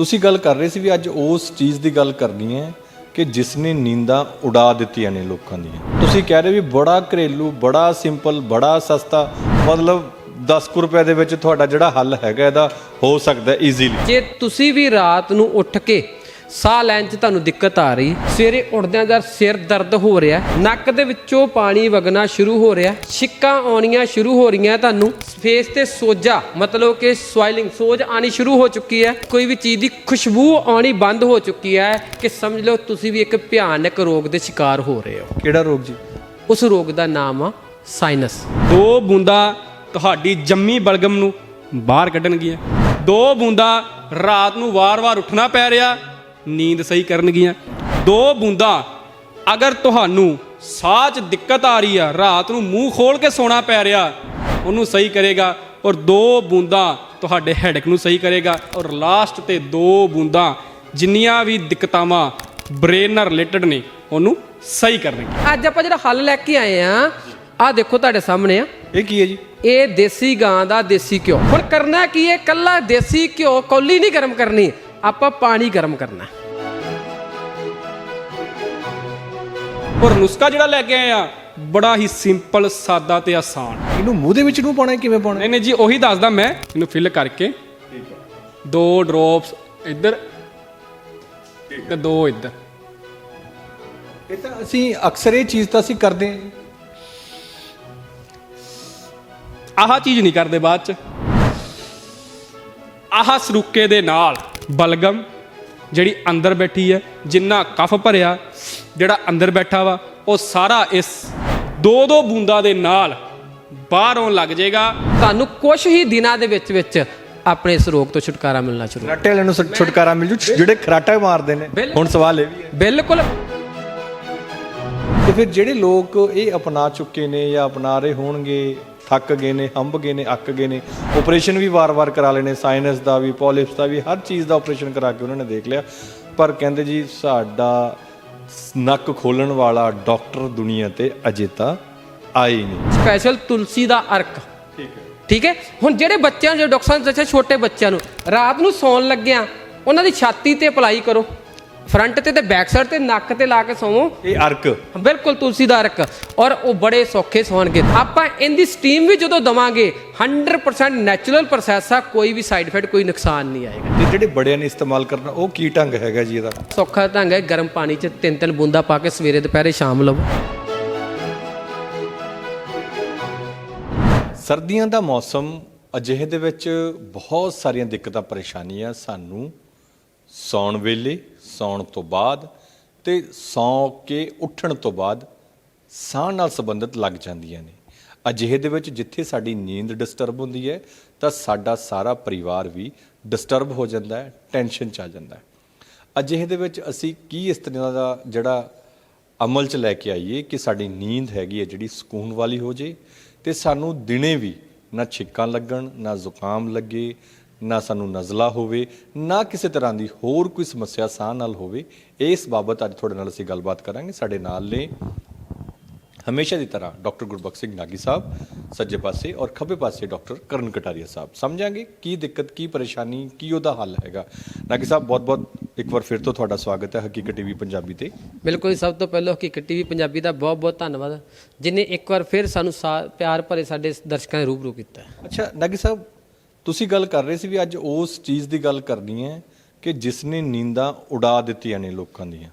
ਤੁਸੀਂ ਗੱਲ ਕਰ ਰਹੇ ਸੀ ਵੀ ਅੱਜ ਉਸ ਚੀਜ਼ ਦੀ ਗੱਲ ਕਰਨੀ ਹੈ ਕਿ ਜਿਸ ਨੇ ਨੀਂਦਾਂ ਉਡਾ ਦਿੱਤੀਆਂ ਨੇ ਲੋਕਾਂ ਦੀਆਂ। ਤੁਸੀਂ ਕਹਿ ਰਹੇ ਵੀ ਬੜਾ ਘਰੇਲੂ, ਬੜਾ ਸਿੰਪਲ, ਬੜਾ ਸਸਤਾ, ਮਤਲਬ 10 ਕੁ ਰੁਪਏ ਦੇ ਵਿੱਚ ਤੁਹਾਡਾ ਜਿਹੜਾ ਹੱਲ ਹੈਗਾ, ਇਹਦਾ ਹੋ ਸਕਦਾ ਈਜ਼ੀਲੀ ਜੇ ਤੁਸੀਂ ਵੀ ਰਾਤ ਨੂੰ ਉੱਠ ਕੇ ਸਾਹ ਲੈਣ 'ਚ ਤੁਹਾਨੂੰ ਦਿੱਕਤ ਆ ਰਹੀ। ਸਵੇਰੇ ਉੱਠਦਿਆਂ ਦਾ ਸਿਰ ਦਰਦ ਹੋ ਰਿਹਾ ਨੱਕ ਦੇ ਵਿੱਚੋਂ ਪਾਣੀ ਵਗਣਾ ਸ਼ੁਰੂ ਹੋ ਰਿਹਾ ਛਿੱਕਾਂ ਆਉਣੀਆਂ ਸ਼ੁਰੂ ਹੋ ਰਹੀਆਂ ਤੁਹਾਨੂੰ। ਫੇਸ ਤੇ ਸੋਜਾ ਮਤਲਬ ਕਿ ਸਵਾਈਲਿੰਗ ਸੋਜ ਆਣੀ ਸ਼ੁਰੂ ਹੋ ਚੁੱਕੀ ਹੈ। ਕੋਈ ਵੀ ਚੀਜ਼ ਦੀ ਖੁਸ਼ਬੂ ਆਉਣੀ ਬੰਦ ਹੋ ਚੁੱਕੀ ਹੈ ਕਿ ਸਮਝ ਲਓ ਤੁਸੀਂ ਵੀ ਇੱਕ ਭਿਆਨਕ ਰੋਗ ਦੇ ਸ਼ਿਕਾਰ ਹੋ ਰਹੇ ਹੋ। ਕਿਹੜਾ ਰੋਗ ਜੀ? ਉਸ ਰੋਗ ਦਾ ਨਾਮ ਆ ਸਾਈਨਸ ਦੋ ਬੂੰਦਾਂ ਤੁਹਾਡੀ ਜੰਮੀ ਬਲਗਮ ਨੂੰ ਬਾਹਰ ਕੱਢਣਗੀਆਂ। ਦੋ ਬੂੰਦਾਂ ਰਾਤ ਨੂੰ ਵਾਰ-ਵਾਰ ਉੱਠਣਾ ਪੈ ਰਿਹਾ। ਨੀਂਦ ਸਹੀ ਕਰਨਗੀਆਂ। ਦੋ ਬੂੰਦਾਂ ਅਗਰ ਤੁਹਾਨੂੰ ਸਾਹ 'ਚ ਦਿੱਕਤ ਆ ਰਹੀ ਆ ਰਾਤ ਨੂੰ ਮੂੰਹ ਖੋਲ ਕੇ ਸੋਣਾ ਪੈ ਰਿਹਾ ਉਹਨੂੰ ਸਹੀ ਕਰੇਗਾ। ਔਰ ਦੋ ਬੂੰਦਾਂ ਤੁਹਾਡੇ ਹੈਡਕ ਨੂੰ ਸਹੀ ਕਰੇਗਾ। ਔਰ ਲਾਸਟ ਤੇ ਦੋ ਬੂੰਦਾਂ ਜਿੰਨੀਆਂ ਵੀ ਦਿੱਕਤਾਵਾਂ ਬ੍ਰੇਨ ਨਾਲ ਰਿਲੇਟਡ ਨੇ ਉਹਨੂੰ ਸਹੀ ਕਰਨਗੀਆਂ। ਅੱਜ ਆਪਾਂ ਜਿਹੜਾ ਹੱਲ ਲੈ ਕੇ ਆਏ ਆ ਆ ਦੇਖੋ ਤੁਹਾਡੇ ਸਾਹਮਣੇ ਆ। ਇਹ ਕੀ ਹੈ ਜੀ? ਇਹ ਦੇਸੀ ਗਾਂ ਦਾ ਦੇਸੀ ਘਿਓ। ਹੁਣ ਕਰਨਾ ਕੀ ਹੈ? ਕੱਲਾ ਦੇਸੀ ਘਿਓ ਕੌਲੀ ਨਹੀਂ ਗਰਮ ਕਰਨੀ। ਆਪਾਂ ਪਾਣੀ ਗਰਮ ਕਰਨਾ। ਔਰ ਨੁਸਖਾ ਜਿਹੜਾ ਲੈ ਕੇ ਆਏ ਆ ਬੜਾ ਹੀ ਸਿੰਪਲ ਸਾਦਾ ਤੇ ਆਸਾਨ। ਇਹਨੂੰ ਮੂੰਹ ਦੇ ਵਿੱਚ ਨੂੰ ਪਾਉਣਾ ਹੈ, ਕਿਵੇਂ ਪਾਉਣਾ ਹੈ? ਨਹੀਂ ਨਹੀਂ ਜੀ ਉਹੀ ਦੱਸਦਾ ਮੈਂ ਇਹਨੂੰ ਫਿਲ ਕਰਕੇ। ਦੋ ਡ੍ਰੌਪਸ ਇੱਧਰ ਤੇ ਦੋ ਇੱਧਰ। ਇਹ ਤਾਂ ਅਸੀਂ ਅਕਸਰ ਇਹ ਚੀਜ਼ ਤਾਂ ਅਸੀਂ ਕਰਦੇ ਹਾਂ ਜੀ। ਆਹ ਚੀਜ਼ ਨਹੀਂ ਕਰਦੇ ਬਾਅਦ ਚ। ਆਹ ਸਰੂਕੇ ਦੇ ਨਾਲ। ਬਲਗਮ ਜਿਹੜੀ ਅੰਦਰ ਬੈਠੀ ਹੈ ਜਿੰਨਾ ਕਫ ਭਰਿਆ ਜਿਹੜਾ ਅੰਦਰ ਬੈਠਾ ਵਾ ਉਹ ਸਾਰਾ ਇਸ ਦੋ ਦੋ ਬੂੰਦਾਂ ਦੇ ਨਾਲ ਬਾਹਰ ਆਉਣ ਲੱਗ ਜਾਏਗਾ। ਤੁਹਾਨੂੰ ਕੁਝ ਹੀ ਦਿਨਾਂ ਦੇ ਵਿੱਚ ਵਿੱਚ ਆਪਣੇ ਇਸ ਰੋਗ ਤੋਂ ਛੁਟਕਾਰਾ ਮਿਲਣਾ ਸ਼ੁਰੂ ਖਰਾਟੇ ਵਾਲਿਆਂ ਨੂੰ ਛੁਟ- ਛੁਟਕਾਰਾ ਮਿਲ ਜੂ ਜਿਹੜੇ ਖਰਾਟਾ ਮਾਰਦੇ ਨੇ। ਬਿਲਕੁਲ। ਹੁਣ ਸਵਾਲ ਇਹ ਵੀ ਹੈ। ਬਿਲਕੁਲ। ਤੇ ਫਿਰ ਜਿਹੜੇ ਲੋਕ ਇਹ ਅਪਣਾ ਚੁੱਕੇ ਨੇ ਜਾਂ ਅਪਣਾ ਰਹੇ ਹੋਣਗੇ ਥੱਕ ਗਏ ਨੇ ਹੰਬ ਗਏ ਨੇ ਅੱਕ ਗਏ ਨੇ। ਆਪਰੇਸ਼ਨ ਵੀ ਵਾਰ-ਵਾਰ ਕਰਾ ਲੈਣੇ ਸਾਈਨਸ ਦਾ ਵੀ ਪੋਲਿਪਸ ਦਾ ਵੀ ਹਰ ਚੀਜ਼ ਦਾ ਆਪਰੇਸ਼ਨ ਕਰਾ ਕੇ ਉਹਨਾਂ ਨੇ ਦੇਖ ਲਿਆ। ਪਰ ਕਹਿੰਦੇ ਜੀ ਸਾਡਾ ਨੱਕ ਖੋਲਣ ਵਾਲਾ ਡਾਕਟਰ ਦੁਨੀਆ ਤੇ ਅਜੇ ਤਾਂ ਹੀ ਨਹੀਂ। ਸਪੈਸ਼ਲ ਤੁਲਸੀ ਦਾ ਅਰਕ। ਠੀਕ ਹੈ। ਠੀਕ ਹੈ? ਹੁਣ ਜਿਹੜੇ ਬੱਚਿਆਂ ਜੋ ਡਾਕਟਰ ਸਾਹਿਬ ਦੱਸਿਆ ਛੋਟੇ ਬੱਚਿਆਂ ਨੂੰ ਰਾਤ ਨੂੰ ਸੌਣ ਲੱਗਿਆਂ ਉਹਨਾਂ ਦੀ ਛਾਤੀ ਤੇ ਅਪਲਾਈ ਕਰੋ। ਫਰੰਟ ਤੇ ਤੇ ਬੈਕ ਸਾਈਡ ਤੇ ਨੱਕ ਤੇ ਲਾ ਕੇ ਸੌਵੋ ਇਹ ਅਰਕ। ਬਿਲਕੁਲ ਤੁਲਸੀ ਦਾ ਅਰਕ। ਔਰ ਉਹ ਬੜੇ ਸੌਖੇ ਸੌਣਗੇ। ਆਪਾਂ ਇਹਦੀ ਸਟੀਮ ਵੀ ਜਦੋਂ ਦਵਾਂਗੇ 100% ਨੈਚੁਰਲ ਪ੍ਰੋਸੈਸ ਆ ਕੋਈ ਵੀ ਸਾਈਡ ਇਫੈਕਟ ਕੋਈ ਨੁਕਸਾਨ ਨਹੀਂ ਆਏਗਾ। ਤੇ ਜਿਹੜੇ ਬੜਿਆਂ ਨੇ ਇਸਤੇਮਾਲ ਕਰਨਾ ਉਹ ਕੀ ਢੰਗ ਹੈਗਾ ਜੀ ਇਹਦਾ? ਸੌਖਾ ਢੰਗ ਹੈ ਗਰਮ ਪਾਣੀ 'ਚ ਤਿੰਨ ਤਿੰਨ ਬੂੰਦਾਂ ਪਾ ਕੇ ਸਵੇਰੇ ਦੁਪਹਿਰੇ ਸ਼ਾਮ ਲਵੋ। ਸਰਦੀਆਂ ਦਾ ਮੌਸਮ ਅਜਿਹੇ ਦੇ ਵਿੱਚ ਬਹੁਤ ਸਾਰੀਆਂ ਦਿੱਕਤਾਂ ਪਰੇਸ਼ਾਨੀਆਂ ਸਾਨੂੰ ਸੌਣ ਵੇਲੇ ਸੌਣ ਤੋਂ ਬਾਅਦ ਤੇ ਸੌ ਕੇ ਉੱਠਣ ਤੋਂ ਬਾਅਦ ਸਾਹ ਨਾਲ ਸੰਬੰਧਿਤ ਲੱਗ ਜਾਂਦੀਆਂ ਨੇ। ਅਜਿਹੇ ਦੇ ਵਿੱਚ ਜਿੱਥੇ ਸਾਡੀ ਨੀਂਦ ਡਿਸਟਰਬ ਹੁੰਦੀ ਹੈ, ਤਾਂ ਸਾਡਾ ਸਾਰਾ ਪਰਿਵਾਰ ਵੀ ਡਿਸਟਰਬ ਹੋ ਜਾਂਦਾ ਹੈ, ਟੈਨਸ਼ਨ ਚ ਆ ਜਾਂਦਾ ਹੈ। ਅਜਿਹੇ ਦੇ ਵਿੱਚ ਅਸੀਂ ਕੀ ਇਸ ਤਰ੍ਹਾਂ ਦਾ ਜਿਹੜਾ ਅਮਲ ਚ ਲੈ ਕੇ ਆਈਏ ਕਿ ਸਾਡੀ ਨੀਂਦ ਹੈਗੀ ਹੈ ਜਿਹੜੀ ਸਕੂਨ ਵਾਲੀ ਹੋ ਜੇ ਤੇ ਸਾਨੂੰ ਦਿਨੇ ਵੀ ਨਾ ਛਿੱਕਾਂ ਲੱਗਣ, ਨਾ ਜ਼ੁਕਾਮ ਲੱਗੇ ਨਾ ਸਾਨੂੰ ਨਜ਼ਲਾ ਹੋਵੇ ਨਾ ਕਿਸੇ ਤਰ੍ਹਾਂ ਦੀ ਹੋਰ ਕੋਈ ਸਮੱਸਿਆ ਸਾਹ ਨਾਲ ਹੋਵੇ ਇਸ ਬਾਬਤ ਅੱਜ ਤੁਹਾਡੇ ਨਾਲ ਅਸੀਂ ਗੱਲਬਾਤ ਕਰਾਂਗੇ। ਸਾਡੇ ਨਾਲ ਨੇ ਹਮੇਸ਼ਾ ਦੀ ਤਰ੍ਹਾਂ ਡਾਕਟਰ ਗੁਰਬਖਸ਼ ਸਿੰਘ ਨਾਗੀ ਸਾਹਿਬ ਸੱਜੇ ਪਾਸੇ ਔਰ ਖੱਬੇ ਪਾਸੇ ਡਾਕਟਰ ਕਰਨ ਕਟਾਰੀਆ ਸਾਹਿਬ। ਸਮਝਾਂਗੇ ਕੀ ਦਿੱਕਤ ਕੀ ਪਰੇਸ਼ਾਨੀ ਕੀ ਉਹਦਾ ਹੱਲ ਹੈਗਾ? ਨਾਗੀ ਸਾਹਿਬ ਬਹੁਤ-ਬਹੁਤ ਇੱਕ ਵਾਰ ਫਿਰ ਤੋਂ ਤੁਹਾਡਾ ਸਵਾਗਤ ਹੈ ਹਕੀਕਤ ਟੀਵੀ ਪੰਜਾਬੀ ਤੇ। ਬਿਲਕੁਲ ਜੀ, ਸਭ ਤੋਂ ਪਹਿਲਾਂ ਹਕੀਕਤ ਟੀਵੀ ਪੰਜਾਬੀ ਦਾ ਬਹੁਤ ਬਹੁਤ ਧੰਨਵਾਦ। ਜਿਨੇ ਇੱਕ ਵਾਰ ਫਿਰ ਸਾਨੂੰ ਸਾ- ਪਿਆਰ ਭਰੇ ਸਾਡੇ ਦਰਸ਼ਕਾਂ ਦੇ ਰੂਬਰੂ ਕੀਤਾ। ਅੱਛਾ ਨਾਗੀ ਸਾਹਿਬ ਤੁਸੀਂ ਗੱਲ ਕਰ ਰਹੇ ਸੀ ਵੀ ਅੱਜ ਉਸ ਚੀਜ਼ ਦੀ ਗੱਲ ਕਰਨੀ ਹੈ ਕਿ ਜਿਸ ਨੇ ਨੀਂਦਾਂ ਉਡਾ ਦਿੱਤੀਆਂ ਨੇ ਲੋਕਾਂ ਦੀਆਂ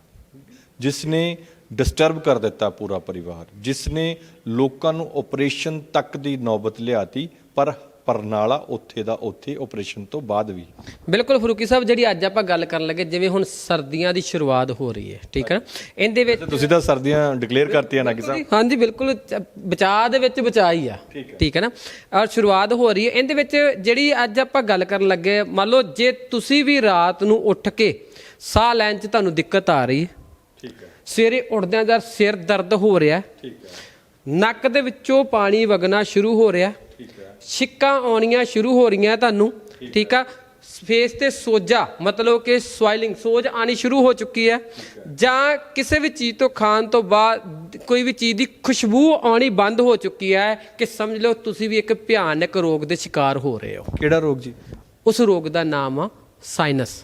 ਜਿਸ ਨੇ ਡਿਸਟਰਬ ਕਰ ਦਿੱਤਾ ਪੂਰਾ ਪਰਿਵਾਰ ਜਿਸ ਨੇ ਲੋਕਾਂ ਨੂੰ ਆਪਰੇਸ਼ਨ ਤੱਕ ਦੀ ਨੌਬਤ ਲਿਆਤੀ, ਪਰ ਪਰਨਾਲਾ ਉੱਥੇ ਦਾ ਉੱਥੇ ਆਪਰੇਸ਼ਨ ਤੋਂ ਬਾਅਦ ਵੀ। ਬਿਲਕੁਲ ਫਰੂਕੀ ਸਾਹਿਬ ਜਿਹੜੀ ਅੱਜ ਆਪਾਂ ਗੱਲ ਕਰਨ ਲੱਗੇ ਜਿਵੇਂ ਹੁਣ ਸਰਦੀਆਂ ਦੀ ਸ਼ੁਰੂਆਤ ਹੋ ਰਹੀ ਹੈ ਠੀਕ ਹੈ ਨਾ? ਇਹਦੇ ਵਿੱਚ ਤੁਸੀਂ ਤਾਂ ਸਰਦੀਆਂ ਡਿਕਲੇਅਰ ਕਰਤੀਆਂ ਨਾਗੀ ਸਾਹਿਬ। ਹਾਂਜੀ ਬਿਲਕੁਲ ਬਚਾਅ ਦੇ ਵਿੱਚ ਬਚਾਅ ਹੀ ਆ ਠੀਕ ਹੈ। ਨਾ? ਔਰ ਸ਼ੁਰੂਆਤ ਹੋ ਰਹੀ ਹੈ। ਇਹਦੇ ਵਿੱਚ ਜਿਹੜੀ ਅੱਜ ਆਪਾਂ ਗੱਲ ਕਰਨ ਲੱਗੇ ਮੰਨ ਲਓ ਜੇ ਤੁਸੀਂ ਵੀ ਰਾਤ ਨੂੰ ਉੱਠ ਕੇ ਸਾਹ ਲੈਣ 'ਚ ਤੁਹਾਨੂੰ ਦਿੱਕਤ ਆ ਰਹੀ ਹੈ ਠੀਕ ਹੈ। ਸਵੇਰੇ ਉੱਠਦਿਆਂ ਦਾ ਸਿਰ ਦਰਦ ਹੋ ਰਿਹਾ ਠੀਕ ਹੈ। ਨੱਕ ਦੇ ਵਿੱਚੋਂ ਪਾਣੀ ਵਗਣਾ ਸ਼ੁਰੂ ਹੋ ਰਿਹਾ ਠੀਕ ਹੈ। ਛਿੱਕਾਂ ਆਉਣੀਆਂ ਸ਼ੁਰੂ ਹੋ ਰਹੀਆਂ ਤੁਹਾਨੂੰ ਠੀਕ ਆ? ਫੇਸ ਤੇ ਸੋਜਾ ਮਤਲਬ ਕਿ ਸਵਾਈਲਿੰਗ ਸੋਜ ਆਣੀ ਸ਼ੁਰੂ ਹੋ ਚੁੱਕੀ ਹੈ। ਜਾਂ ਕਿਸੇ ਵੀ ਚੀਜ਼ ਤੋਂ ਖਾਣ ਤੋਂ ਬਾਅਦ ਕੋਈ ਵੀ ਚੀਜ਼ ਦੀ ਖੁਸ਼ਬੂ ਆਉਣੀ ਬੰਦ ਹੋ ਚੁੱਕੀ ਹੈ ਕਿ ਸਮਝ ਲਓ ਤੁਸੀਂ ਵੀ ਇੱਕ ਭਿਆਨਕ ਰੋਗ ਦੇ ਸ਼ਿਕਾਰ ਹੋ ਰਹੇ ਹੋ। ਕਿਹੜਾ ਰੋਗ ਜੀ? ਉਸ ਰੋਗ ਦਾ ਨਾਮ ਆ ਸਾਈਨਸ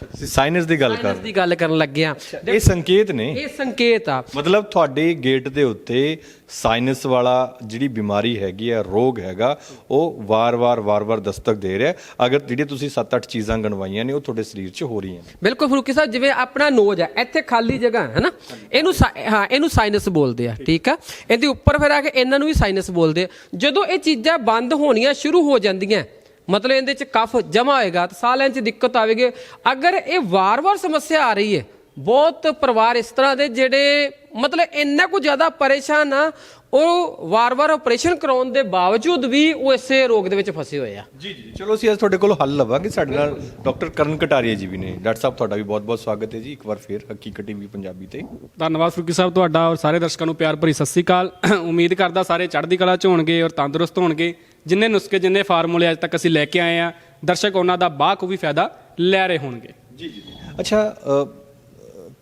ਤੁਸੀਂ ਸਾਇਨਸ ਦੀ ਗੱਲ ਕਰ ਸਾਇੰਸ ਦੀ ਗੱਲ ਕਰਨ ਲੱਗੇ ਆ। ਇਹ ਸੰਕੇਤ ਨੇ। ਇਹ ਸੰਕੇਤ ਆ। ਮਤਲਬ ਤੁਹਾਡੇ ਗੇਟ ਦੇ ਉੱਤੇ ਸਾਇਨਸ ਵਾਲਾ ਜਿਹੜੀ ਬਿਮਾਰੀ ਹੈਗੀ ਆ ਰੋਗ ਹੈਗਾ ਉਹ ਵਾਰ-ਵਾਰ ਵਾਰ-ਵਾਰ ਦਸਤਕ ਦੇ ਰਿਹਾ। ਅਗਰ ਜਿਹੜੀ ਤੁਸੀਂ 7-8 ਚੀਜ਼ਾਂ ਗਣਵਾਈਆਂ ਨੇ ਉਹ ਤੁਹਾਡੇ ਸਰੀਰ 'ਚ ਹੋ ਰਹੀਆਂ ਨੇ। ਬਿਲਕੁਲ ਫਰੂਕੀ ਸਾਹਿਬ ਜਿਵੇਂ ਆਪਣਾ ਨੋਜ ਹੈ ਇੱਥੇ ਖਾਲੀ ਜਗ੍ਹਾ ਹੈ ਨਾ? ਇਹਨੂੰ ਸਾ- ਹਾਂ ਇਹਨੂੰ ਸਾਈਨਸ ਬੋਲਦੇ ਆ ਠੀਕ ਆ? ਇਹਦੇ ਉੱਪਰ ਫਿਰ ਆ ਕੇ ਇਹਨਾਂ ਨੂੰ ਵੀ ਸਾਈਨਸ ਬੋਲਦੇ ਆ। ਜਦੋਂ ਇਹ ਚੀਜ਼ਾਂ ਬੰਦ ਹੋਣੀਆਂ ਸ਼ੁਰੂ ਹੋ ਜਾਂਦੀਆਂ ਮਤਲਬ ਇਹਦੇ ਚ ਕਫ ਜਮਾ ਹੋਏਗਾ ਤਾਂ ਸਾਹ ਲੈਣ ਚ ਦਿੱਕਤ ਆਵੇਗੀ। ਅਗਰ ਇਹ ਵਾਰ-ਵਾਰ ਸਮੱਸਿਆ ਆ ਰਹੀ ਹੈ ਬਹੁਤ ਪਰਿਵਾਰ ਇਸ ਤਰ੍ਹਾਂ ਦੇ ਜਿਹੜੇ ਮਤਲਬ ਇੰਨਾ ਕੁ ਜ਼ਿਆਦਾ ਪਰੇਸ਼ਾਨ ਆ ਉਹ ਵਾਰ-ਵਾਰ ਆਪਰੇਸ਼ਨ ਕਰਾਉਣ ਦੇ ਬਾਵਜੂਦ ਵੀ ਉਹ ਇਸੇ ਰੋਗ ਦੇ ਵਿੱਚ ਫਸੇ ਹੋਏ ਆ। ਜੀ ਜੀ। ਚਲੋ ਅਸੀਂ ਅੱਜ ਤੁਹਾਡੇ ਕੋਲ ਹੱਲ ਲਵਾਂਗੇ। ਸਾਡੇ ਨਾਲ ਡਾਕਟਰ ਕਰਨ ਕਟਾਰੀਆ ਜੀ ਵੀ ਨੇ। ਡਾਕਟਰ ਸਾਹਿਬ ਤੁਹਾਡਾ ਵੀ ਬਹੁਤ-ਬਹੁਤ ਸਵਾਗਤ ਹੈ ਜੀ। ਇੱਕ ਵਾਰ ਫੇਰ ਹਕੀਕਤ ਟੀਵੀ ਪੰਜਾਬੀ ਤੇ। ਧੰਨਵਾਦ ਫਰੂਕੀ ਸਾਹਿਬ ਤੁਹਾਡਾ ਔਰ ਸਾਰੇ ਦਰਸ਼ਕਾਂ ਨੂੰ ਪਿਆਰ ਭਰੀ ਸਤਿ ਸ੍ਰੀ ਅਕਾਲ। ਉਮੀਦ ਕਰਦਾ ਸਾਰੇ ਚੜ੍ਹਦੀ ਕਲਾ ਚ ਹੋਣਗੇ ਔਰ ਤੰਦਰੁਸਤ ਹੋਣਗੇ। ਜਿੰਨੇ ਨੁਸਖੇ ਜਿੰਨੇ ਫਾਰਮੂਲੇ ਅੱਜ ਤੱਕ ਅਸੀਂ ਲੈ ਕੇ ਆਏ ਆ ਦਰਸ਼ਕ ਉਹਨਾਂ ਦਾ ਬਾਖੂਬੀ ਫਾਇਦਾ ਲੈ ਰਹੇ ਹੋਣਗੇ। ਜੀ ਜੀ ਅੱਛਾ